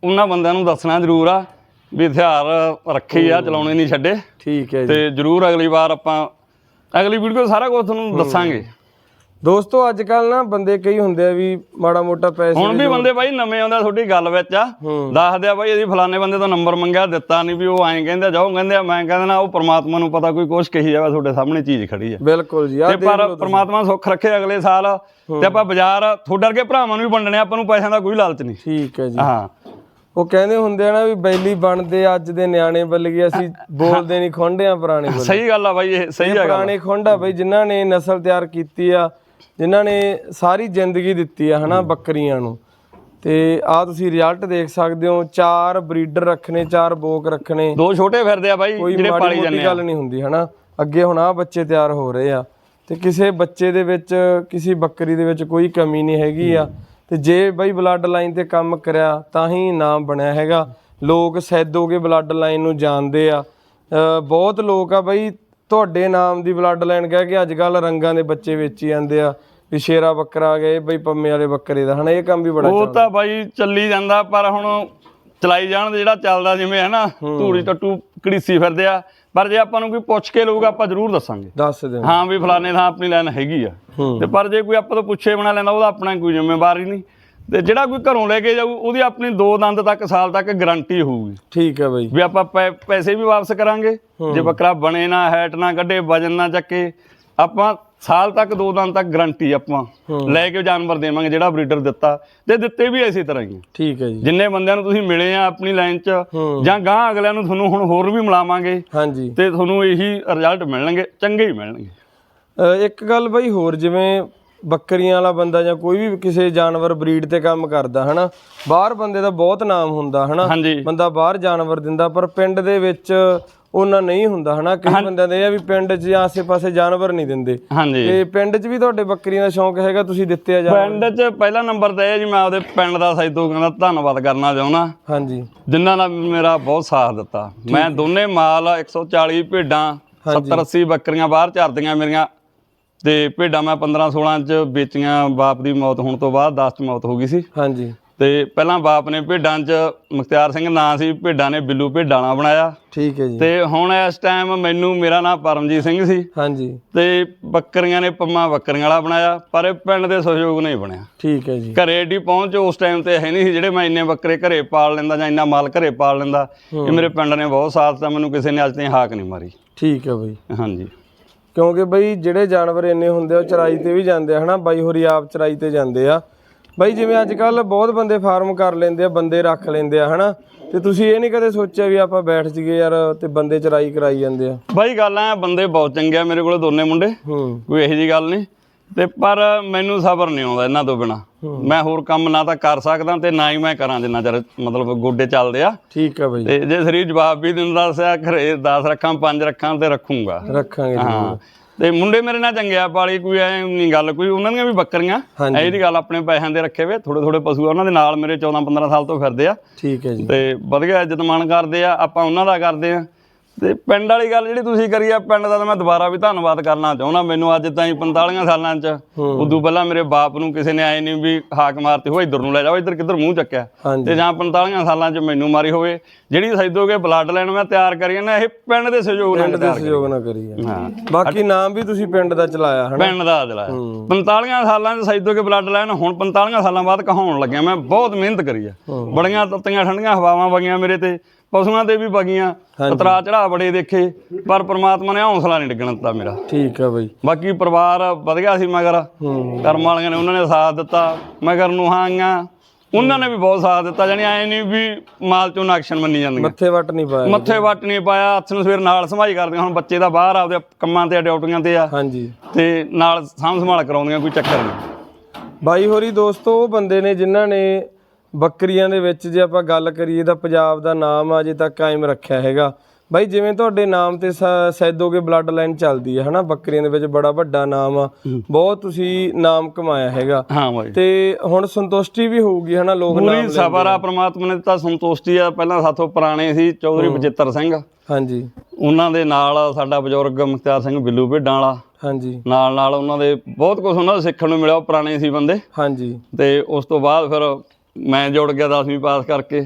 ਉਹਨਾਂ ਬੰਦਿਆਂ ਨੂੰ ਦੱਸਣਾ ਜ਼ਰੂਰ ਆ ਵੀ ਹਥਿਆਰ ਰੱਖੇ ਆ ਚਲਾਉਣੇ ਨਹੀਂ ਛੱਡੇ। ਠੀਕ ਹੈ ਜੀ। ਤੇ ਜ਼ਰੂਰ ਅਗਲੀ ਵਾਰ ਆਪਾਂ ਅਗਲੀ ਵੀਡੀਓ ਸਾਰਾ ਕੁਝ ਤੁਹਾਨੂੰ ਦੱਸਾਂਗੇ। ਦੋਸਤੋ ਅੱਜ ਕੱਲ ਨਾ ਬੰਦੇ ਕਈ ਹੁੰਦੇ ਆ ਵੀ ਮਾੜਾ ਮੋਟਾ ਪੈਸੇ ਹੁਣ ਵੀ ਬੰਦੇ ਬਾਈ ਨਵੇਂ ਆਉਂਦੇ ਤੁਹਾਡੀ ਗੱਲ ਵਿੱਚ ਆ। ਹੂੰ। ਦੱਸਦੇ ਆ ਬਾਈ ਅਸੀਂ ਫਲਾਣੇ ਬੰਦੇ ਤੋਂ ਨੰਬਰ ਮੰਗਿਆ ਦਿੱਤਾ ਨਹੀਂ ਵੀ ਉਹ ਐਂ ਕਹਿੰਦੇ ਜਾਓ ਕਹਿੰਦੇ ਆ ਮੈਂ ਕਹਿੰਦਾ ਨਾ ਉਹ ਪ੍ਰਮਾਤਮਾ ਨੂੰ ਪਤਾ ਕੋਈ ਕੁਛ ਕਹੀ ਜਾਵੇ ਤੁਹਾਡੇ ਸਾਹਮਣੇ ਚੀਜ਼ ਖੜੀ ਆ। ਬਿਲਕੁਲ ਜੀ ਆ ਤੇ ਪਰ ਪ੍ਰਮਾਤਮਾ ਸੁੱਖ ਰੱਖੇ ਅਗਲੇ ਸਾਲ। ਤੇ ਆਪਾਂ ਬਾਜ਼ਾਰ ਤੁਹਾਡੇ ਵਰਗੇ ਭਰਾਵਾਂ ਨੂੰ ਵੀ ਵੰਡਣੇ ਆਪਾਂ ਨੂੰ ਪੈਸਿਆਂ ਦਾ ਕੋਈ ਲਾਲਚ ਨਹੀਂ। ਠੀਕ ਹੈ ਜੀ। ਹਾਂ। ਉਹ ਕਹਿੰਦੇ ਹੁੰਦੇ ਆ ਨਾ ਵੀ ਬੈਲੀ ਬਣਦੇ ਅੱਜ ਦੇ ਨਿਆਣੇ ਬਲਕਿ ਅਸੀਂ ਬੋਲਦੇ ਨਹੀਂ ਖੁੰਡੇ ਆ ਪੁਰਾਣੇ ਸਹੀ ਗੱਲ ਆ ਬਾਈ ਇਹ ਸਹੀ ਆ ਪੁਰਾਣੇ ਖੁੰਡਾ ਬਈ ਜਿਨ੍ਹਾਂ ਨੇ ਨਸਲ ਤਿਆਰ ਕੀਤੀ ਆ ਜਿਨ੍ਹਾਂ ਨੇ ਸਾਰੀ ਜ਼ਿੰਦਗੀ ਦਿੱਤੀ ਆ ਹਨਾ ਬੱਕਰੀਆਂ ਨੂੰ। ਤੇ ਆ ਤੁਸੀਂ ਰਿਜ਼ਲਟ ਦੇਖ ਸਕਦੇ ਹੋ ਚਾਰ ਬਰੀਡਰ ਰੱਖਣੇ ਚਾਰ ਬੋਕ ਰੱਖਣੇ। ਦੋ ਛੋਟੇ ਫਿਰਦੇ ਆ ਬਾਈ ਜਿਹੜੇ ਪਾਲੀ ਜਾਂਦੇ ਆ। ਗੱਲ ਨਹੀਂ ਹੁੰਦੀ ਹਨਾ। ਅੱਗੇ ਹੁਣ ਆ ਬੱਚੇ ਤਿਆਰ ਹੋ ਰਹੇ ਆ। ਤੇ ਕਿਸੇ ਬੱਚੇ ਦੇ ਵਿੱਚ ਕਿਸੇ ਬੱਕਰੀ ਦੇ ਵਿੱਚ ਕੋਈ ਕਮੀ ਨਹੀਂ ਹੈਗੀ ਆ। ਤੇ ਜੇ ਬਈ ਬਲੱਡ ਲਾਈਨ ਤੇ ਕੰਮ ਕਰਿਆ ਤਾਂ ਹੀ ਨਾਮ ਬਣਿਆ ਹੈਗਾ। ਲੋਕ ਸੈਦੋਗੇ ਬਲੱਡ ਲਾਈਨ ਨੂੰ ਜਾਣਦੇ ਆ। ਬਹੁਤ ਲੋਕ ਆ ਬਈ ਤੁਹਾਡੇ ਨਾਮ ਦੀ ਬਲੱਡ ਲਾਈਨ ਕਹਿ ਕੇ ਅੱਜ ਕੱਲ ਰੰਗਾਂ ਦੇ ਬੱਚੇ ਵੇਚੀ ਜਾਂਦੇ ਆ ਵੀ ਸ਼ੇਰਾ ਬੱਕਰਾ ਆ ਗਏ ਬਈ ਪੰਮੇ ਵਾਲੇ ਬੱਕਰੇ ਦਾ। ਹਨਾ ਇਹ ਕੰਮ ਵੀ ਬੜਾ ਉਹ ਤਾਂ ਬਾਈ ਚੱਲੀ ਜਾਂਦਾ ਪਰ ਹੁਣ ਚਲਾਈ ਜਾਣ ਦੇ ਜਿਹੜਾ ਚੱਲਦਾ ਜਿਵੇਂ ਹੈ। ਨਾ ਧੂੜੀ ਟੱਟੂ ਕੜੀਸੀ ਫਿਰਦੇ ਆ। ਪਰ ਜੇ ਆਪਾਂ ਨੂੰ ਕੋਈ ਪੁੱਛ ਕੇ ਲਊਗਾ ਆਪਾਂ ਜ਼ਰੂਰ ਦੱਸਾਂਗੇ। ਦੱਸ ਦਿਓ। ਹਾਂ ਵੀ ਫਲਾਣੇ ਥਾਂ ਆਪਣੀ ਲਾਈਨ ਹੈਗੀ ਆ। ਤੇ ਪਰ ਜੇ ਕੋਈ ਆਪਾਂ ਤੋਂ ਪੁੱਛੇ ਬਣਾ ਲੈਂਦਾ ਉਹਦਾ ਆਪਣਾ ਕੋਈ ਜ਼ਿੰਮੇਵਾਰੀ ਨਹੀਂ। ਤੇ ਜਿਹੜਾ ਕੋਈ ਘਰੋਂ ਲੈ ਕੇ ਜਾਊ ਉਹਦੀ ਆਪਣੀ ਦੋ ਦੰਦ ਤੱਕ ਸਾਲ ਤੱਕ ਗਾਰੰਟੀ ਹੋਊਗੀ। ਠੀਕ ਹੈ ਬਈ। ਵੀ ਆਪਾਂ ਪੈ- ਪੈਸੇ ਵੀ ਵਾਪਸ ਕਰਾਂਗੇ। ਜੇ ਬੱਕਰਾ ਬਣੇ ਨਾ ਹੈਟ ਨਾ ਕੱਢੇ ਵਜਨ ਨਾ ਚੱਕੇ ਆਪਾਂ ਸਾਲ ਤੱਕ ਦੋ ਦੰਦ ਤੱਕ ਗਾਰੰਟੀ ਆਪਾਂ ਲੈ ਕੇ ਜਾਨਵਰ ਦੇਵਾਂਗੇ ਜਿਹੜਾ ਬਰੀਡਰ ਦਿੱਤਾ। ਤੇ ਦਿੱਤੇ ਵੀ ਇਸੇ ਤਰ੍ਹਾਂ ਹੀ ਆ। ਠੀਕ ਹੈ ਜੀ। ਜਿੰਨੇ ਬੰਦਿਆਂ ਨੂੰ ਤੁਸੀਂ ਮਿਲੇ ਆ ਆਪਣੀ ਲਾਈਨ 'ਚ ਹੂੰ। ਜਾਂ ਗਾਂ ਅਗਲਿਆਂ ਨੂੰ ਤੁਹਾਨੂੰ ਹੁਣ ਹੋਰ ਵੀ ਮਿਲਾਵਾਂਗੇ ਹਾਂਜੀ। ਤੇ ਤੁਹਾਨੂੰ ਇਹੀ ਰਿਜ਼ਲਟ ਮਿਲਣਗੇ ਚੰਗੇ ਹੀ ਮਿਲਣਗੇ। ਅ, ਇੱਕ ਗੱਲ ਬਈ ਹੋਰ ਜਿਵੇਂ ਬੱਕਰੀਆਂ ਵਾਲਾ ਬੰਦਾ ਜਾਂ ਕੋਈ ਵੀ ਕਿਸੇ ਜਾਨਵਰ ਬਰੀਡ ਤੇ ਕੰਮ ਕਰਦਾ ਹਨਾ? ਬਾਹਰ ਬੰਦੇ ਦਾ ਬਹੁਤ ਨਾਮ ਹੁੰਦਾ ਹਨਾ? ਬੰਦਾ ਬਾਹਰ ਜਾਨਵਰ ਦਿੰਦਾ ਪਰ ਪਿੰਡ ਦੇ ਵਿੱਚ ਉਹਨਾਂ ਨਹੀਂ ਹੁੰਦਾ ਹਨਾ? ਕਈ ਬੰਦਿਆਂ ਦੇ ਇਹ ਆ ਵੀ ਪਿੰਡ 'ਚ ਜਾਂ ਆਸੇ-ਪਾਸੇ ਜਾਨਵਰ ਨਹੀਂ ਦਿੰਦੇ। ਤੇ ਪਿੰਡ 'ਚ ਵੀ ਤੁਹਾਡੇ ਬੱਕਰੀਆਂ ਦਾ ਸ਼ੌਂਕ ਹੈਗਾ ਤੁਸੀਂ ਦਿੱਤੇ ਆ ਜਾਨਵਰ? ਪਿੰਡ 'ਚ ਪਹਿਲਾ ਨੰਬਰ ਤੇ ਹੈ ਜੀ ਮੈਂ ਆਪਦੇ ਪਿੰਡ ਦਾ ਸੈਦੋਗਾਂ ਦਾ ਧੰਨਵਾਦ ਕਰਨਾ ਚਾਹੁੰਦਾ। ਹਾਂਜੀ। ਜਿਨ੍ਹਾਂ ਨੇ ਮੇਰਾ ਬਹੁਤ ਸਾਥ ਦਿੱਤਾ। ਮੈਂ ਦੋਨੇ ਮਾਲ 140 ਭੇਡਾਂ 70 80 ਬੱਕਰੀਆਂ ਬਾਹਰ ਚਰਦੀਆਂ ਮੇਰੀਆਂ। ਤੇ ਭੇਡਾਂ ਮੈਂ 15 16 ਚ ਵੇਚੀਆਂ ਬਾਪ ਦੀ ਮੌਤ ਹੋਣ ਤੋਂ ਬਾਅਦ 10 ਚ ਮੌਤ ਹੋ ਗਈ ਸੀ। ਹਾਂਜੀ। ਤੇ ਪਹਿਲਾਂ ਬਾਪ ਨੇ ਭੇਡਾਂ ਚ ਮੁਖਤਿਆਰ ਸਿੰਘ ਨਾਂ ਸੀ ਭੇਡਾਂ ਨੇ ਬਿੱਲੂ ਭੇਡਾਂ ਬਣਾਇਆ। ਠੀਕ ਹੈ ਜੀ। ਤੇ ਹੁਣ ਇਸ ਟਾਈਮ ਮੈਨੂੰ ਮੇਰਾ ਨਾਮ ਪਰਮਜੀਤ ਸਿੰਘ ਸੀ। ਹਾਂਜੀ। ਤੇ ਬੱਕਰੀਆਂ ਨੇ ਪੰਮਾ ਬੱਕਰੀਆਂ ਵਾਲਾ ਬਣਾਇਆ ਪਰ ਇਹ ਪਿੰਡ ਦੇ ਸਹਿਯੋਗ ਨਹੀਂ ਬਣਿਆ। ਠੀਕ ਹੈ ਜੀ। ਘਰੇ ਏਡੀ ਪਹੁੰਚ ਉਸ ਟਾਈਮ ਤੇ ਹੈ ਨਹੀਂ ਸੀ ਜਿਹੜੇ ਮੈਂ ਇੰਨੇ ਬੱਕਰੇ ਘਰੇ ਪਾਲ ਲੈਂਦਾ ਜਾਂ ਇੰਨਾ ਮਾਲ ਘਰੇ ਪਾਲ ਲੈਂਦਾ ਇਹ ਮੇਰੇ ਪਿੰਡ ਨੇ ਬਹੁਤ ਸਾਥ ਦਿੱਤਾ ਮੈਨੂੰ ਕਿਸੇ ਨੇ ਅੱਜ ਤਾਈਂ ਹਾਕ ਨਹੀਂ ਮਾਰੀ। ਠੀਕ ਹੈ ਬਈ। ਹਾਂਜੀ। ਕਿਉਂਕਿ ਬਈ ਜਿਹੜੇ ਜਾਨਵਰ ਇੰਨੇ ਹੁੰਦੇ ਆ ਉਹ ਚਰਾਈ ਤੇ ਵੀ ਜਾਂਦੇ ਆ ਹਨਾ? ਬਾਈ ਹੋਰੀ ਆਪ ਚਰਾਈ ਤੇ ਜਾਂਦੇ ਆ। ਬਾਈ ਜਿਵੇਂ ਅੱਜ ਕੱਲ ਬਹੁਤ ਬੰਦੇ ਫਾਰਮ ਕਰ ਲੈਂਦੇ ਆ ਬੰਦੇ ਰੱਖ ਲੈਂਦੇ ਆ ਹਨਾ? ਤੇ ਤੁਸੀਂ ਇਹ ਨਹੀਂ ਕਦੇ ਸੋਚਿਆ ਵੀ ਆਪਾਂ ਬੈਠ ਜੀਏ ਯਾਰ ਤੇ ਬੰਦੇ ਚਰਾਈ ਕਰਾਈ ਜਾਂਦੇ ਆ? ਬਾਈ ਗੱਲ ਐ ਬੰਦੇ ਬਹੁਤ ਚੰਗੇ ਆ ਮੇਰੇ ਕੋਲੇ ਦੋਨੇ ਮੁੰਡੇ। ਕੋਈ ਇਹੋ ਜੀ ਗੱਲ ਨਹੀਂ ਤੇ ਪਰ ਮੈਨੂੰ ਸਬਰ ਨਹੀਂ ਆਉਂਦਾ ਇਹਨਾਂ ਤੋਂ ਬਿਨਾ। ਮੈਂ ਹੋਰ ਕੰਮ ਨਾ ਤਾਂ ਕਰ ਸਕਦਾ ਤੇ ਨਾ ਹੀ ਮੈਂ ਕਰਾਂ ਜਿੰਨਾ ਚਿਰ ਮਤਲਬ ਗੋਡੇ ਚੱਲਦੇ ਆ। ਠੀਕ ਆ ਬਈ। ਤੇ ਜੇ ਸਰੀਰ ਜਵਾਬ ਵੀ ਦਿੰਦਾ ਸਿਆ ਘਰੇ 10 ਰੱਖਾਂ 5 ਰੱਖਾਂ ਤੇ ਰੱਖੂੰਗਾ। ਰੱਖਾਂਗੇ। ਹਾਂ। ਤੇ ਮੁੰਡੇ ਮੇਰੇ ਨਾਲ ਚੰਗੇ ਆ ਪਾਲੀ ਕੋਈ ਐ ਨਹੀਂ ਗੱਲ ਕੋਈ ਉਹਨਾਂ ਦੀਆਂ ਵੀ ਬੱਕਰੀਆਂ। ਇਹ ਦੀ ਗੱਲ ਆਪਣੇ ਪੈਸਿਆਂ ਦੇ ਰੱਖੇ ਵੇ ਥੋੜੇ ਥੋੜੇ ਪਸ਼ੂ ਆ ਉਹਨਾਂ ਦੇ ਨਾਲ ਮੇਰੇ 14 15 ਸਾਲ ਤੋਂ ਫਿਰਦੇ ਆ। ਠੀਕ ਹੈ ਜੀ। ਤੇ ਵਧੀਆ ਇੱਜ਼ਤ ਮਾਣ ਕਰਦੇ ਆ ਆਪਾਂ ਉਹਨਾਂ ਦਾ ਕਰਦੇ ਆ। ਤੇ ਪਿੰਡ ਵਾਲੀ ਗੱਲ ਜਿਹੜੀ ਤੁਸੀਂ ਕਰੀ ਆ ਪਿੰਡ ਦਾ ਤਾਂ ਮੈਂ ਦੁਬਾਰਾ ਵੀ ਧੰਨਵਾਦ ਕਰਨਾ ਚਾਹੁੰਦਾ। ਮੈਨੂੰ ਅੱਜ ਤਾਈਂ 45 ਸਾਲਾਂ 'ਚ ਉਦੋਂ ਪਹਿਲਾਂ ਮੇਰੇ ਬਾਪ ਨੂੰ ਕਿਸੇ ਨੇ ਆਏ ਨਹੀਂ ਵੀ ਹਾਕ ਮਾਰਤੀ ਹੋਏ ਇੱਧਰ ਨੂੰ ਲੈ ਜਾਓ ਇੱਧਰ ਕਿੱਧਰ ਮੂੰਹ ਚੱਕਿਆ। ਤੇ ਜਾਂ 45 ਸਾਲਾਂ 'ਚ ਮੈਨੂੰ ਮਾਰੀ ਹੋਵੇ। ਜਿਹੜੀ ਸੈਦੋਗੇ ਬਲੱਡ ਲਾਈਨ ਮੈਂ ਤਿਆਰ ਕਰੀ ਨਾ ਇਹ ਪਿੰਡ ਦੇ ਸਹਿਯੋਗ ਨਾਲ ਪਿੰਡ ਦੇ ਸਹਿਯੋਗ ਨਾਲ ਕਰੀਏ ਹਾਂ। ਬਾਕੀ ਨਾਮ ਵੀ ਤੁਸੀਂ ਪਿੰਡ ਦਾ ਚਲਾਇਆ ਹਨਾ? ਪਿੰਡ ਦਾ ਅਜਲਾ 45 ਸਾਲਾਂ ਚ ਸੈਦੋ ਕੇ ਬਲੱਡ ਲਾਈਨ ਹੁਣ 45 ਸਾਲਾਂ ਬਾਅਦ ਕਹਾਉਣ ਲੱਗਿਆ ਮੈਂ ਬਹੁਤ ਮਿਹਨਤ ਕਰੀ ਆ। ਬੜੀਆਂ ਤੱਤੀਆਂ ਠੰਡੀਆਂ ਹਵਾਵਾਂ ਵਗੀਆਂ ਮੇਰੇ ਤੇ ਪਸ਼ੂਆਂ ਤੇ ਵੀ ਵਗੀਆਂ ਉਤਰਾ ਚੜਾ ਬੜੇ ਦੇਖੇ ਪਰ ਪ੍ਰਮਾਤਮਾ ਨੇ ਹੌਸਲਾ ਨਹੀਂ ਡਿੱਗਣ ਦਿੱਤਾ ਮੇਰਾ। ਠੀਕ ਆ ਬਈ। ਬਾਕੀ ਪਰਿਵਾਰ ਵਧੀਆ ਸੀ ਮਗਰ ਕਰਮ ਵਾਲਿਆਂ ਨੇ ਉਹਨਾਂ ਨੇ ਸਾਥ ਦਿੱਤਾ ਮਗਰ ਨੂਹਾਂਗਾ ਉਹਨਾਂ ਨੇ ਵੀ ਬਹੁਤ ਸਾਥ ਦਿੱਤਾ ਜਾਨੀ ਐ ਨਹੀਂ ਵੀ ਮਾਲ ਚੋਂ ਨਕਸ਼ਨ ਮੰਨੀ ਜਾਂਦੀਆਂ। ਮੱਥੇ ਵੱਟ ਨਹੀਂ ਪਾਇਆ। ਮੱਥੇ ਵੱਟ ਨਹੀਂ ਪਾਇਆ ਹੱਥ ਨੂੰ ਸਵੇਰ ਨਾਲ ਸੰਭਾਈ ਕਰਦੀਆਂ ਹੁਣ ਬੱਚੇ ਦਾ ਬਾਹਰ ਆਪਦੇ ਕੰਮਾਂ ਤੇ ਡਿਊਟੀਆਂ ਤੇ ਆ। ਹਾਂਜੀ। ਤੇ ਨਾਲ ਸਾਂਭ ਸੰਭਾਲ ਕਰਾਉਂਦੀਆਂ ਕੋਈ ਚੱਕਰ ਨਹੀਂ। ਬਾਈ ਹੋਰੀ ਦੋਸਤੋ ਉਹ ਬੰਦੇ ਨੇ ਜਿਨ੍ਹਾਂ ਨੇ ਬੱਕਰੀਆਂ ਦੇ ਵਿੱਚ ਜੇ ਆਪਾਂ ਗੱਲ ਕਰੀਏ ਤਾਂ ਪੰਜਾਬ ਦਾ ਨਾਮ ਅਜੇ ਤੱਕ ਕਾਇਮ ਰੱਖਿਆ ਹੈਗਾ। ਬਾਈ ਜਿਵੇਂ ਤੁਹਾਡੇ ਨਾਮ ਤੇ ਸੈਦੋਗੇ ਬਲੱਡ ਲਾਈਨ ਚੱਲਦੀ ਹੈ ਹਨਾ? ਬੱਕਰੀਆਂ ਦੇ ਵਿੱਚ ਬੜਾ ਵੱਡਾ ਨਾਮ ਆ। ਬਹੁਤ ਤੁਸੀਂ ਨਾਮ ਕਮਾਇਆ ਹੈਗਾ। ਹਾਂ ਬਾਈ। ਤੇ ਹੁਣ ਸੰਤੁਸ਼ਟੀ ਵੀ ਹੋਊਗੀ ਹਨਾ? ਲੋਕ ਨਾਮ ਪੂਰੀ ਸਬਰ ਆ ਪ੍ਰਮਾਤਮਾ ਨੇ ਦਿੱਤਾ ਸੰਤੁਸ਼ਟੀ ਆ। ਪਹਿਲਾਂ ਸਾਥੋਂ ਪੁਰਾਣੇ ਸੀ ਚੌਧਰੀ ਬਚਿੱਤਰ ਸਿੰਘ। ਹਾਂਜੀ। ਉਹਨਾਂ ਦੇ ਨਾਲ ਸਾਡਾ ਬਜ਼ੁਰਗ ਮੁਖਤਿਆਰ ਸਿੰਘ ਬਿੱਲੂ ਭੇਡਾਂ ਵਾਲਾ। ਹਾਂਜੀ। ਨਾਲ ਨਾਲ ਉਹਨਾਂ ਦੇ ਬਹੁਤ ਕੁਝ ਉਹਨਾਂ ਦਾ ਸਿੱਖਣ ਨੂੰ ਮਿਲਿਆ ਉਹ ਪੁਰਾਣੇ ਸੀ ਬੰਦੇ। ਹਾਂਜੀ। ਤੇ ਉਸ ਤੋਂ ਬਾਅਦ ਫਿਰ ਮੈਂ ਜੁੜ ਗਿਆ 10ਵੀਂ ਪਾਸ ਕਰਕੇ।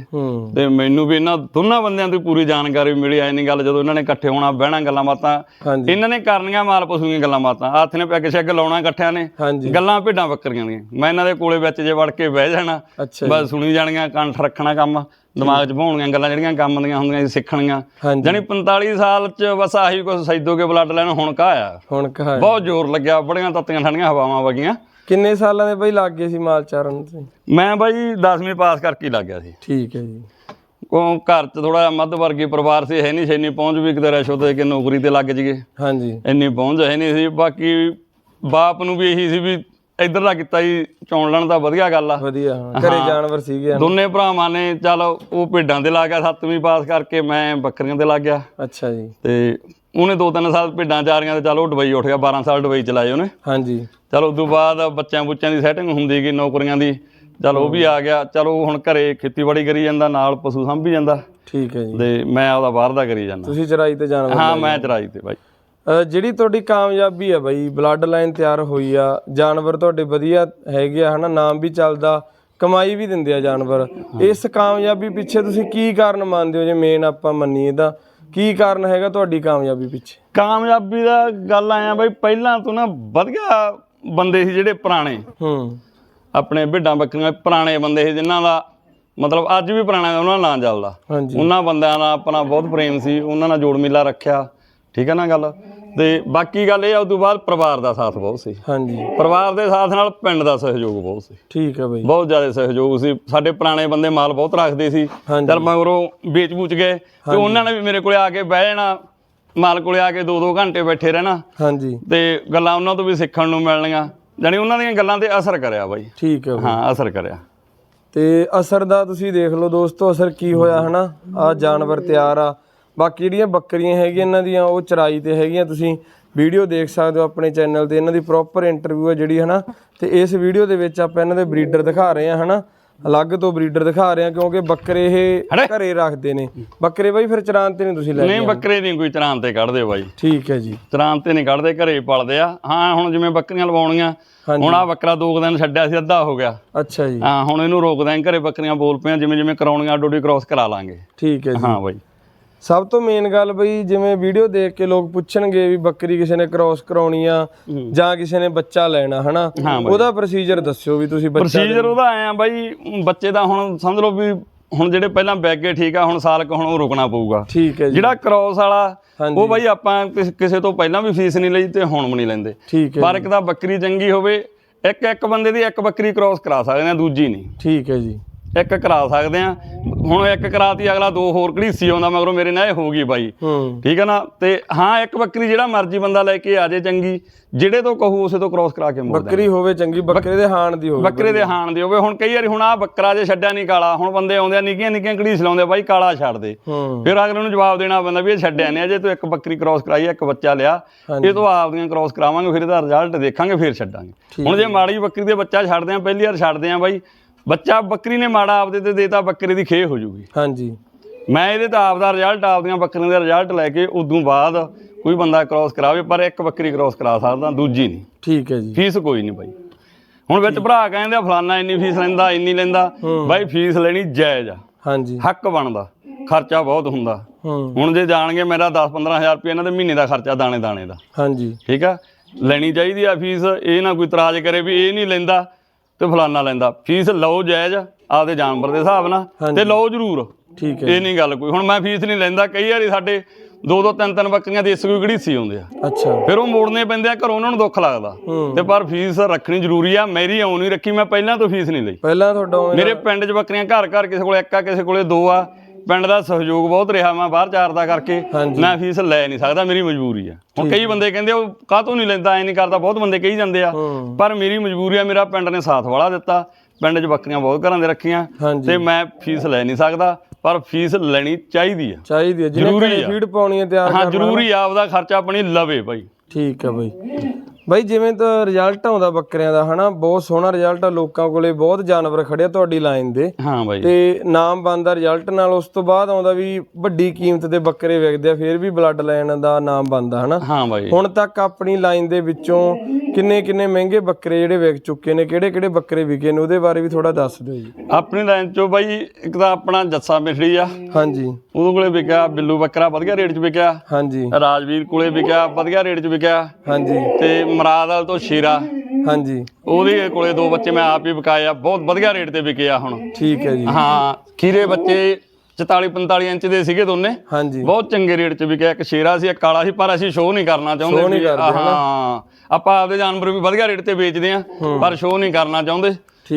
ਤੇ ਮੈਨੂੰ ਵੀ ਇਹਨਾਂ ਦੋਨਾਂ ਬੰਦਿਆਂ ਤੋਂ ਪੂਰੀ ਜਾਣਕਾਰੀ ਮਿਲੀ ਐ ਨਹੀਂ ਗੱਲ ਜਦੋਂ ਇਹਨਾਂ ਨੇ ਇਕੱਠੇ ਹੋਣਾ ਬਹਿਣਾ ਗੱਲਾਂ ਬਾਤਾਂ। ਇਹਨਾਂ ਨੇ ਕਰਨੀਆਂ ਮਾਲ ਪਸ਼ੂ ਦੀਆਂ ਗੱਲਾਂ ਬਾਤਾਂ। ਹੱਥ ਨੇ ਪੈਗ ਸ਼ੈਗ ਲਾਉਣਾ ਇਕੱਠਿਆਂ ਨੇ। ਗੱਲਾਂ ਭੇਡਾਂ ਬੱਕਰੀਆਂ ਦੀਆਂ। ਮੈਂ ਇਹਨਾਂ ਦੇ ਕੋਲੇ ਵਿੱਚ ਜੇ ਵੜ ਕੇ ਬਹਿ ਜਾਣਾ ਬਸ ਸੁਣੀ ਜਾਣੀਆਂ ਕੰਠ ਰੱਖਣਾ ਕੰਮ ਦਿਮਾਗ 'ਚ ਭਾਉਣੀਆਂ ਗੱਲਾਂ ਜਿਹੜੀਆਂ ਕੰਮ ਦੀਆਂ ਹੁੰਦੀਆਂ ਸੀ ਸਿੱਖਣੀਆਂ ਜਾਣੀ 45 ਸਾਲ 'ਚ ਬਸ ਆਹੀ ਕੁਝ ਸੈਦੋਗੇ ਬਲੱਡ ਲੈਣ ਹੁਣ ਕਾਇਆ ਹੁਣ ਕਹਾ ਬਹੁਤ ਜ਼ੋਰ ਲੱਗਿਆ ਬੜੀਆਂ ਤੱਤੀਆਂ ਠੰਡੀਆਂ ਹਵਾਵਾਂ ਵਗੀਆਂ। ਕਿੰਨੇ ਸਾਲਾਂ ਦੇ ਬਾਈ ਲੱਗ ਗਏ ਸੀ ਮਾਲ ਚਾਰਨ ਤੁਸੀਂ? ਮੈਂ ਬਾਈ 10ਵੀਂ ਪਾਸ ਕਰਕੇ ਹੀ ਲੱਗ ਗਿਆ ਸੀ। ਠੀਕ ਹੈ ਜੀ। ਉਹ ਘਰ 'ਚ ਥੋੜਾ ਜਿਹਾ ਮੱਧ ਵਰਗੀ ਪਰਿਵਾਰ ਸੀ ਹੈ ਨਹੀਂ ਛੇਨੀ ਪਹੁੰਚ ਵੀ ਕਿਤੇ ਰਿਸ਼ਵਤ ਦੇ ਕੇ ਨੌਕਰੀ ਤੇ ਲੱਗ ਜੀਏ। ਹਾਂਜੀ। ਇੰਨੀ ਪਹੁੰਚ ਹੈ ਨਹੀਂ ਸੀ ਬਾਕੀ ਬਾਪ ਨੂੰ ਵੀ ਇਹੀ ਸੀ ਵੀ ਇੱਧਰ ਦਾ ਕੀਤਾ ਹੀ ਚੌਣ ਲੈਣ ਦਾ ਵਧੀਆ ਗੱਲ ਆ। ਵਧੀਆ ਹਾਂ ਘਰੇ ਜਾਨਵਰ ਸੀਗੇ। ਦੋਨੇ ਭਰਾਵਾਂ ਨੇ ਚੱਲ ਉਹ ਭੇਡਾਂ ਤੇ ਲੱਗ ਗਿਆ ਸੱਤਵੀਂ ਪਾਸ ਕਰਕੇ ਮੈਂ ਬੱਕਰੀਆਂ ਤੇ ਲੱਗ ਗਿਆ। ਅੱਛਾ ਜੀ। ਤੇ ਉਹਨੇ ਦੋ ਤਿੰਨ ਸਾਲ ਭੇਡਾਂ ਚਾਰੀਆਂ ਤੇ ਚੱਲ ਦੁਬਈ ਉੱਠ ਗਿਆ 12 ਸਾਲ ਦੁਬਈ ਚਲਾਏ ਉਹਨੇ। ਹਾਂਜੀ। ਚਲ ਉਸ ਤੋਂ ਬਾਅਦ ਬੱਚਿਆਂ ਬੁੱਚਿਆਂ ਦੀ ਸੈਟਿੰਗ ਹੁੰਦੀ ਗਈ ਨੌਕਰੀਆਂ ਦੀ। ਚਲ ਉਹ ਵੀ ਆ ਗਿਆ ਚਲੋ ਹੁਣ ਘਰੇ ਖੇਤੀਬਾੜੀ ਕਰੀ ਜਾਂਦਾ ਨਾਲ ਪਸ਼ੂ ਸੰਭੀ ਜਾਂਦਾ। ਠੀਕ ਹੈ ਜੀ। ਤੇ ਮੈਂ ਆਪਦਾ ਬਾਹਰ ਦਾ ਕਰੀ ਜਾਂਦਾ। ਤੁਸੀਂ ਚਰਾਈ ਤੇ ਜਾਨਵਰ ਹਾਂ ਮੈਂ ਚਰਾਈ ਤੇ ਬਾਈ। ਜਿਹੜੀ ਤੁਹਾਡੀ ਕਾਮਯਾਬੀ ਹੈ ਬਾਈ ਬਲੱਡ ਲਾਈਨ ਤਿਆਰ ਹੋਈ ਆ ਜਾਨਵਰ ਤੁਹਾਡੇ ਵਧੀਆ ਹੈਗੇ ਆ ਹਨਾ ਨਾਮ ਵੀ ਚੱਲਦਾ ਕਮਾਈ ਵੀ ਦਿੰਦੇ ਆ ਜਾਨਵਰ। ਇਸ ਕਾਮਯਾਬੀ ਪਿੱਛੇ ਤੁਸੀਂ ਕੀ ਕਾਰਨ ਮੰਨਦੇ ਹੋ ਜੇ ਮੇਨ ਆਪਾਂ ਮੰਨੀਏ ਤਾਂ? ਕੀ ਕਾਰਨ ਹੈਗਾ ਤੁਹਾਡੀ ਕਾਮਯਾਬੀ ਪਿੱਛੇ? ਕਾਮਯਾਬੀ ਦਾ ਗੱਲ ਆਇਆ ਬਾਈ ਪਹਿਲਾਂ ਤੋਂ ਨਾ ਵਧੀਆ ਬੰਦੇ ਸੀ ਜਿਹੜੇ ਪੁਰਾਣੇ। ਹੂੰ। ਆਪਣੇ ਭੇਡਾਂ ਬੱਕਰੀਆਂ ਪੁਰਾਣੇ ਬੰਦੇ ਸੀ ਜਿਨ੍ਹਾਂ ਦਾ ਮਤਲਬ ਅੱਜ ਵੀ ਪੁਰਾਣਾ ਉਹਨਾਂ ਦਾ ਨਾਂ ਚੱਲਦਾ। ਹਾਂਜੀ। ਉਹਨਾਂ ਬੰਦਿਆਂ ਨਾਲ ਆਪਣਾ ਬਹੁਤ ਪ੍ਰੇਮ ਸੀ ਉਹਨਾਂ ਨਾਲ ਜੋੜ ਮੇਲਾ ਰੱਖਿਆ। ਠੀਕ ਹੈ ਨਾ ਗੱਲ? ਤੇ ਬਾਕੀ ਗੱਲ ਇਹ ਆ ਉਦੋਂ ਬਾਅਦ ਪਰਿਵਾਰ ਦਾ ਸਾਥ ਬਹੁਤ ਸੀ। ਹਾਂਜੀ। ਪਰਿਵਾਰ ਦੇ ਸਾਥ ਨਾਲ ਪਿੰਡ ਦਾ ਸਹਿਯੋਗ ਬਹੁਤ ਸੀ। ਠੀਕ ਹੈ ਬਾਈ। ਬਹੁਤ ਜ਼ਿਆਦਾ ਸਹਿਯੋਗ ਸੀ। ਸਾਡੇ ਪੁਰਾਣੇ ਬੰਦੇ ਮਾਲ ਬਹੁਤ ਰੱਖਦੇ ਸੀ। ਚਲ ਮਗਰੋਂ ਵੇਚ ਬੂਚ ਗਏ ਤੇ ਉਹਨਾਂ ਨੇ ਵੀ ਮੇਰੇ ਕੋਲੇ ਆ ਕੇ ਬਹਿ ਜਾਣਾ। ਮਾਲ ਕੋਲੇ ਆ ਕੇ 2-2 ਘੰਟੇ ਬੈਠੇ ਰਹਿਣਾ। ਹਾਂਜੀ। ਤੇ ਗੱਲਾਂ ਉਹਨਾਂ ਤੋਂ ਵੀ ਸਿੱਖਣ ਨੂੰ ਮਿਲਣੀਆਂ। ਜਾਣੀ ਉਹਨਾਂ ਦੀਆਂ ਗੱਲਾਂ ਤੇ ਅਸਰ ਕਰਿਆ ਬਾਈ। ਠੀਕ ਹੈ ਹਾਂ ਅਸਰ ਕਰਿਆ। ਤੇ ਅਸਰ ਦਾ ਤੁਸੀਂ ਦੇਖ ਲਓ ਦੋਸਤੋ ਅਸਰ ਕੀ ਹੋਇਆ ਹਨਾ? ਆ ਜਾਨਵਰ ਤਿਆਰ ਆ। ਬਾਕੀ ਜਿਹੜੀਆਂ ਬੱਕਰੀਆਂ ਹੈਗੀਆਂ ਇਹਨਾਂ ਦੀਆਂ ਉਹ ਚਰਾਈ ਤੇ ਹੈਗੀਆਂ ਤੁਸੀਂ ਵੀਡੀਓ ਦੇਖ ਸਕਦੇ ਹੋ ਆਪਣੇ ਚੈਨਲ ਤੇ। ਇਹਨਾਂ ਦੀ ਪ੍ਰੋਪਰ ਇੰਟਰਵਿਊ ਹੈ ਜਿਹੜੀ ਹਨਾ? ਤੇ ਇਸ ਵੀਡੀਓ ਦੇ ਵਿੱਚ ਆਪਾਂ ਇਹਨਾਂ ਦੇ ਬਰੀਡਰ ਦਿਖਾ ਰਹੇ ਹਾਂ ਹਨਾ? ਅਲੱਗ ਤੋਂ ਬਰੀਡਰ ਦਿਖਾ ਰਹੇ ਹਾਂ ਕਿਉਂਕਿ ਬੱਕਰੇ ਇਹ ਘਰੇ ਰੱਖਦੇ ਨੇ। ਬੱਕਰੇ ਬਾਈ ਫਿਰ ਚਰਾਨ ਤੇ ਨਹੀਂ ਤੁਸੀਂ ਲੈ ਨਹੀਂ ਬੱਕਰੇ ਨਹੀਂ ਕੋਈ ਚਰਾਂ ਤੇ ਕੱਢਦੇ ਬਾਈ। ਠੀਕ ਹੈ ਜੀ। ਚਰਾਂ ਤੇ ਨਹੀਂ ਕੱਢਦੇ ਘਰੇ ਪਲਦੇ ਆ। ਹਾਂ ਹੁਣ ਜਿਵੇਂ ਬੱਕਰੀਆਂ ਲਵਾਉਣੀਆਂ। ਹੁਣ ਆ ਬੱਕਰਾ ਦੋ ਦਿਨ ਛੱਡਿਆ ਸੀ ਅੱਧਾ ਹੋ ਗਿਆ। ਅੱਛਾ ਜੀ। ਹਾਂ ਹੁਣ ਇਹਨੂੰ ਰੋਕਦੇ ਆਂ ਘਰੇ ਬੱਕਰੀਆਂ ਬੋਲ ਪਈਆਂ ਜਿਵੇਂ ਜਿਵੇਂ ਕਰਾਉਣੀਆਂ ਅੱਡੀ ਕ੍ਰਾਸ ਕਰਾ ਲਾਂਗੇ। ਠੀਕ ਹੈ ਜੀ। ਹਾਂ ਬਾਈ। ਸਭ ਤੋਂ ਮੇਨ ਗੱਲ ਬਈ ਜਿਵੇਂ ਵੀਡੀਓ ਦੇਖ ਕੇ ਲੋਕ ਪੁੱਛਣਗੇ ਵੀ ਬੱਕਰੀ ਕਿਸੇ ਨੇ ਕ੍ਰਾਸ ਕਰਾਉਣੀ ਆ ਜਾਂ ਕਿਸੇ ਨੇ ਬੱਚਾ ਲੈਣਾ ਹਨਾ? ਉਹਦਾ ਪ੍ਰੋਸੀਜਰ ਦੱਸਿਓ ਵੀ ਤੁਸੀਂ ਬੱਚਾ ਪ੍ਰੋਸੀਜਰ ਉਹਦਾ ਆਏ ਆ ਬਾਈ ਬੱਚੇ ਦਾ ਹੁਣ ਸਮਝ ਲਓ ਵੀ ਹੁਣ ਜਿਹੜੇ ਪਹਿਲਾਂ ਬੈਗੇ ਠੀਕ ਆ ਹੁਣ ਸਾਲ ਕੁ ਹੁਣ ਉਹ ਰੁਕਣਾ ਪਊਗਾ। ਠੀਕ ਹੈ ਜੀ। ਜਿਹੜਾ ਕ੍ਰਾਸ ਵਾਲਾ। ਉਹ ਬਾਈ ਆਪਾਂ ਕਿਸ- ਕਿਸੇ ਤੋਂ ਪਹਿਲਾਂ ਵੀ ਫੀਸ ਨਹੀਂ ਲਈ ਤੇ ਹੁਣ ਵੀ ਨਹੀਂ ਲੈਂਦੇ। ਠੀਕ ਹੈ ਪਰ ਇੱਕ ਤਾਂ ਬੱਕਰੀ ਚੰਗੀ ਹੋਵੇ ਇੱਕ ਇੱਕ ਬੰਦੇ ਦੀ ਇੱਕ ਬੱਕਰੀ ਕ੍ਰਾਸ ਕਰਾ ਸਕਦੇ ਆ ਦੂਜੀ ਨਹੀਂ। ਠੀਕ ਹੈ ਜੀ। ਇੱਕ ਕਰਾ ਸਕਦੇ ਆ। ਹੁਣ ਇੱਕ ਕਰਾਤੀ ਅਗਲਾ ਦੋ ਹੋਰ ਘੜੀਸੀ ਆਉਂਦਾ ਮਗਰੋਂ ਮੇਰੇ ਨਾਲ ਇਹ ਹੋ ਗਈ ਬਾਈ। ਠੀਕ ਹੈ ਨਾ? ਤੇ ਹਾਂ ਇੱਕ ਬੱਕਰੀ ਜਿਹੜਾ ਮਰਜ਼ੀ ਬੰਦਾ ਲੈ ਕੇ ਆ ਜੇ ਚੰਗੀ ਜਿਹੜੇ ਤੋਂ ਕਹੂ ਉਸੇ ਤੋਂ ਕ੍ਰਾਸ ਕਰਾ ਕੇ ਮੋੜ ਬੱਕਰੀ ਹੋਵੇ ਚੰਗੀ ਬੱਕਰੇ ਦੇ ਹਾਣ ਦੀ ਹੋਵੇ ਬੱਕਰੇ ਦੇ ਹਾਣ ਦੇ ਹੋਵੇ। ਹੁਣ ਕਈ ਵਾਰੀ ਹੁਣ ਆ ਬੱਕਰਾ ਜੇ ਛੱਡਿਆ ਨਹੀਂ ਕਾਲਾ ਹੁਣ ਬੰਦੇ ਆਉਂਦੇ ਆ ਨਿੱਕੀਆਂ ਨਿੱਕੀਆਂ ਘੜੀਸ ਲਾਉਂਦੇ ਬਾਈ ਕਾਲਾ ਛੱਡ ਦੇ। ਫਿਰ ਅਗਲੇ ਨੂੰ ਜਵਾਬ ਦੇਣਾ ਪੈਂਦਾ ਵੀ ਇਹ ਛੱਡਿਆ ਨਹੀਂ ਅਜੇ ਤੂੰ ਇੱਕ ਬੱਕਰੀ ਕ੍ਰਾਸ ਕਰਾਈ ਇੱਕ ਬੱਚਾ ਲਿਆ। ਇਹ ਤੋਂ ਆਪਦੀਆਂ ਕ੍ਰਾਸ ਕਰਾਵਾਂਗੇ ਫਿਰ ਇਹਦਾ ਰਿਜ਼ਲਟ ਦੇਖਾਂਗੇ ਫਿਰ ਛੱਡਾਂਗੇ। ਹੁਣ ਜੇ ਮਾੜੀ ਬੱਕਰੀ ਦੇ ਬੱਚਾ ਛੱਡਦੇ ਆ ਪਹਿਲੀ ਵਾਰ ਛੱਡਦੇ ਆ ਬਾਈ ਬੱਚਾ ਬੱਕਰੀ ਨੇ ਮਾੜਾ ਆਪਦੇ ਤੇ ਦੇਤਾ ਬੱਕਰੇ ਦੀ ਖੇ ਹੋ ਜੂਗੀ। ਹਾਂਜੀ। ਮੈਂ ਇਹਦੇ ਤਾਂ ਆਪਦਾ ਰਿਜ਼ਲਟ ਆਪਦੀਆਂ ਬੱਕਰੀਆਂ ਦਾ ਰਿਜ਼ਲਟ ਲੈ ਕੇ ਉਦੋਂ ਬਾਅਦ ਕੋਈ ਬੰਦਾ ਕ੍ਰਾਸ ਕਰਾਵੇ ਪਰ ਇੱਕ ਬੱਕਰੀ ਕ੍ਰਾਸ ਕਰਾ ਸਕਦਾ ਦੂਜੀ ਨਹੀਂ। ਠੀਕ ਹੈ ਜੀ। ਫੀਸ ਕੋਈ ਨਹੀਂ ਬਾਈ। ਹੁਣ ਵਿੱਚ ਭਰਾ ਕਹਿੰਦੇ ਆ ਫਲਾਨਾ ਇੰਨੀ ਫੀਸ ਲੈਂਦਾ ਇੰਨੀ ਲੈਂਦਾ। ਬਾਈ ਫੀਸ ਲੈਣੀ ਜਾਇਜ਼ ਆ। ਹਾਂਜੀ। ਹੱਕ ਬਣਦਾ ਖਰਚਾ ਬਹੁਤ ਹੁੰਦਾ। ਹੁਣ ਜੇ ਜਾਣਗੇ ਮੇਰਾ 10-15000 ਰੁਪਏ ਇਹਨਾਂ ਦੇ ਮਹੀਨੇ ਦਾ ਖਰਚਾ ਦਾਣੇ ਦਾਣੇ ਦਾ। ਹਾਂਜੀ। ਠੀਕ ਆ? ਲੈਣੀ ਚਾਹੀਦੀ ਆ ਫੀਸ ਇਹ ਨਾ ਕੋਈ ਇਤਰਾਜ਼ ਕਰੇ ਵੀ ਇਹ ਨਹੀਂ ਲੈਂਦਾ। ਤੇ ਫਲਾਨਾ ਲੈਂਦਾ। ਫੀਸ ਲਓ ਜਾਇਜ਼ ਆਪਦੇ ਜਾਨਵਰ ਦੇ ਹਿਸਾਬ ਨਾਲ ਤੇ ਲਓ ਜ਼ਰੂਰ। ਠੀਕ ਹੈ ਇਹ ਨਹੀਂ ਗੱਲ ਕੋਈ। ਹੁਣ ਮੈਂ ਫੀਸ ਨਹੀਂ ਲੈਂਦਾ ਕਈ ਵਾਰੀ ਸਾਡੇ ਦੋ ਦੋ ਤਿੰਨ ਤਿੰਨ ਬੱਕਰੀਆਂ ਦੇਸੀ ਕੋਈ ਘੜੀਸੀ ਆਉਂਦੇ ਆ। ਅੱਛਾ। ਫਿਰ ਉਹ ਮੋੜਨੇ ਪੈਂਦੇ ਆ ਘਰੋਂ ਉਹਨਾਂ ਨੂੰ ਦੁੱਖ ਲੱਗਦਾ। ਤੇ ਪਰ ਫੀਸ ਰੱਖਣੀ ਜ਼ਰੂਰੀ ਆ ਮੇਰੀ ਆਉਂ ਨਹੀਂ ਰੱਖੀ ਮੈਂ ਪਹਿਲਾਂ ਤੋਂ ਫੀਸ ਨਹੀਂ ਲਈ। ਪਹਿਲਾਂ ਤੁਹਾਡਾ ਮੇਰੇ ਪਿੰਡ 'ਚ ਬੱਕਰੀਆਂ ਘਰ ਘਰ ਕਿਸੇ ਕੋਲੇ ਇੱਕ ਆ ਕਿਸੇ ਕੋਲੇ ਦੋ ਆ ਪਿੰਡ ਦਾ ਸਹਿਯੋਗ ਬਹੁਤ ਰਿਹਾ ਮੈਂ ਬਾਹਰ ਚਾਰਦਾ ਕਰਕੇ। ਮੈਂ ਫੀਸ ਲੈ ਨਹੀਂ ਸਕਦਾ ਮੇਰੀ ਮਜਬੂਰੀ ਆ। ਹੁਣ ਕਈ ਬੰਦੇ ਕਹਿੰਦੇ ਉਹ ਕਾਹਤੋਂ ਨਹੀਂ ਲੈਂਦਾ ਐ ਨਹੀਂ ਕਰਦਾ ਬਹੁਤ ਬੰਦੇ ਕਹੀ ਜਾਂਦੇ ਆ। ਪਰ ਮੇਰੀ ਮਜਬੂਰੀ ਆ ਮੇਰਾ ਪਿੰਡ ਨੇ ਸਾਥ ਵਾਲਾ ਦਿੱਤਾ। ਪਿੰਡ 'ਚ ਬੱਕਰੀਆਂ ਬਹੁਤ ਘਰਾਂ ਦੇ ਰੱਖੀਆਂ ਤੇ ਮੈਂ ਫੀਸ ਲੈ ਨਹੀਂ ਸਕਦਾ ਪਰ ਫੀਸ ਲੈਣੀ ਚਾਹੀਦੀ ਆ। ਚਾਹੀਦੀ ਹੈ ਜਿਹਨੇ ਆ। ਫੀਡ ਪਾਉਣੀ ਹੈ ਤਿਆਰ ਹਾਂ ਜ਼ਰੂਰੀ ਆ ਆਪਦਾ ਖਰਚਾ ਆਪਣੀ ਲਵੇ ਬਾਈ। ਠੀਕ ਹੈ ਬਾਈ। ਬਾਈ ਜਿਵੇਂ ਤਾਂ ਰਿਜ਼ਲਟ ਆਉਂਦਾ ਬੱਕਰਿਆਂ ਦਾ ਹਨਾ? ਬਹੁਤ ਸੋਹਣਾ ਰਿਜ਼ਲਟ ਆ ਲੋਕਾਂ ਕੋਲੇ ਬਹੁਤ ਜਾਨਵਰ ਖੜੇ ਆ ਤੁਹਾਡੀ ਲਾਈਨ ਦੇ। ਹਾਂ ਬਾਈ। ਤੇ ਨਾਮ ਬਣਦਾ ਰਿਜ਼ਲਟ ਨਾਲ ਉਸ ਤੋਂ ਬਾਅਦ ਆਉਂਦਾ ਵੀ ਵੱਡੀ ਕੀਮਤ ਦੇ ਬੱਕਰੇ ਵਿਕਦੇ ਆ ਫਿਰ ਵੀ ਬਲੱਡ ਲਾਈਨ ਦਾ ਨਾਮ ਬਣਦਾ ਹਨਾ? ਹਾਂ ਬਾਈ। ਹੁਣ ਤੱਕ ਆਪਣੀ ਲਾਈਨ ਦੇ ਵਿੱਚੋਂ ਕਿੰਨੇ ਕਿੰਨੇ ਮਹਿੰਗੇ ਬੱਕਰੇ ਜਿਹੜੇ ਵਿਕ ਚੁੱਕੇ ਨੇ ਕਿਹੜੇ ਕਿਹੜੇ ਬੱਕਰੇ ਵਿਕੇ ਨੇ ਉਹਦੇ ਬਾਰੇ ਵੀ ਥੋੜਾ ਦੱਸ ਦਿਓ ਜੀ। ਆਪਣੀ ਲਾਈਨ ਚੋਂ ਬਾਈ ਇੱਕ ਤਾਂ ਆਪਣਾ ਜੱਸਾ ਮਿਸਰੀ ਆ। ਹਾਂਜੀ। ਉਹਦੇ ਕੋਲੇ ਵਿਕਿਆ ਬਿੱਲੂ ਬੱਕਰਾ ਵਧੀਆ ਰੇਟ 'ਚ ਵਿਕਿਆ। ਹਾਂਜੀ। ਰਾਜਵੀਰ ਕੋਲੇ ਵਿਕਿਆ ਵਧੀਆ ਰੇਟ 'ਚ ਵਿਕਿਆ। ਹਾਂਜੀ। ਤੇ ਮਰਾਦ ਵਾਲ ਤੋਂ ਸ਼ੇਰਾ। ਹਾਂਜੀ। ਉਹਦੇ ਕੋਲੇ ਦੋ ਬੱਚੇ ਮੈਂ ਆਪ ਹੀ ਵਿਕਾਏ ਆ। ਬਹੁਤ ਵਧੀਆ ਰੇਟ ਤੇ ਵਿਕੇ ਆ ਹੁਣ। ਠੀਕ ਹੈ ਜੀ। ਹਾਂ ਖੀਰੇ ਬੱਚੇ 44 45 ਇੰਚ ਦੇ ਸੀਗੇ ਦੋਨੇ। ਹਾਂਜੀ। ਬਹੁਤ ਚੰਗੇ ਰੇਟ 'ਚ ਵਿਕਿਆ। ਇੱਕ ਸ਼ੇਰਾ ਸੀ ਇੱਕ ਕਾਲਾ ਸੀ ਪਰ ਅਸੀਂ ਸ਼ੋਅ ਨਹੀਂ ਕਰਨਾ ਚਾਹੁੰਦੇ ਨਹੀਂ ਕਰਦੇ, ਹਾਂ। ਆਪਾਂ ਆਪਦੇ ਜਾਨਵਰ ਵੀ ਵਧੀਆ ਰੇਟ ਤੇ ਵੇਚਦੇ ਆ ਪਰ ਸ਼ੋਅ ਨਹੀਂ ਕਰਨਾ ਚਾਹੁੰਦੇ।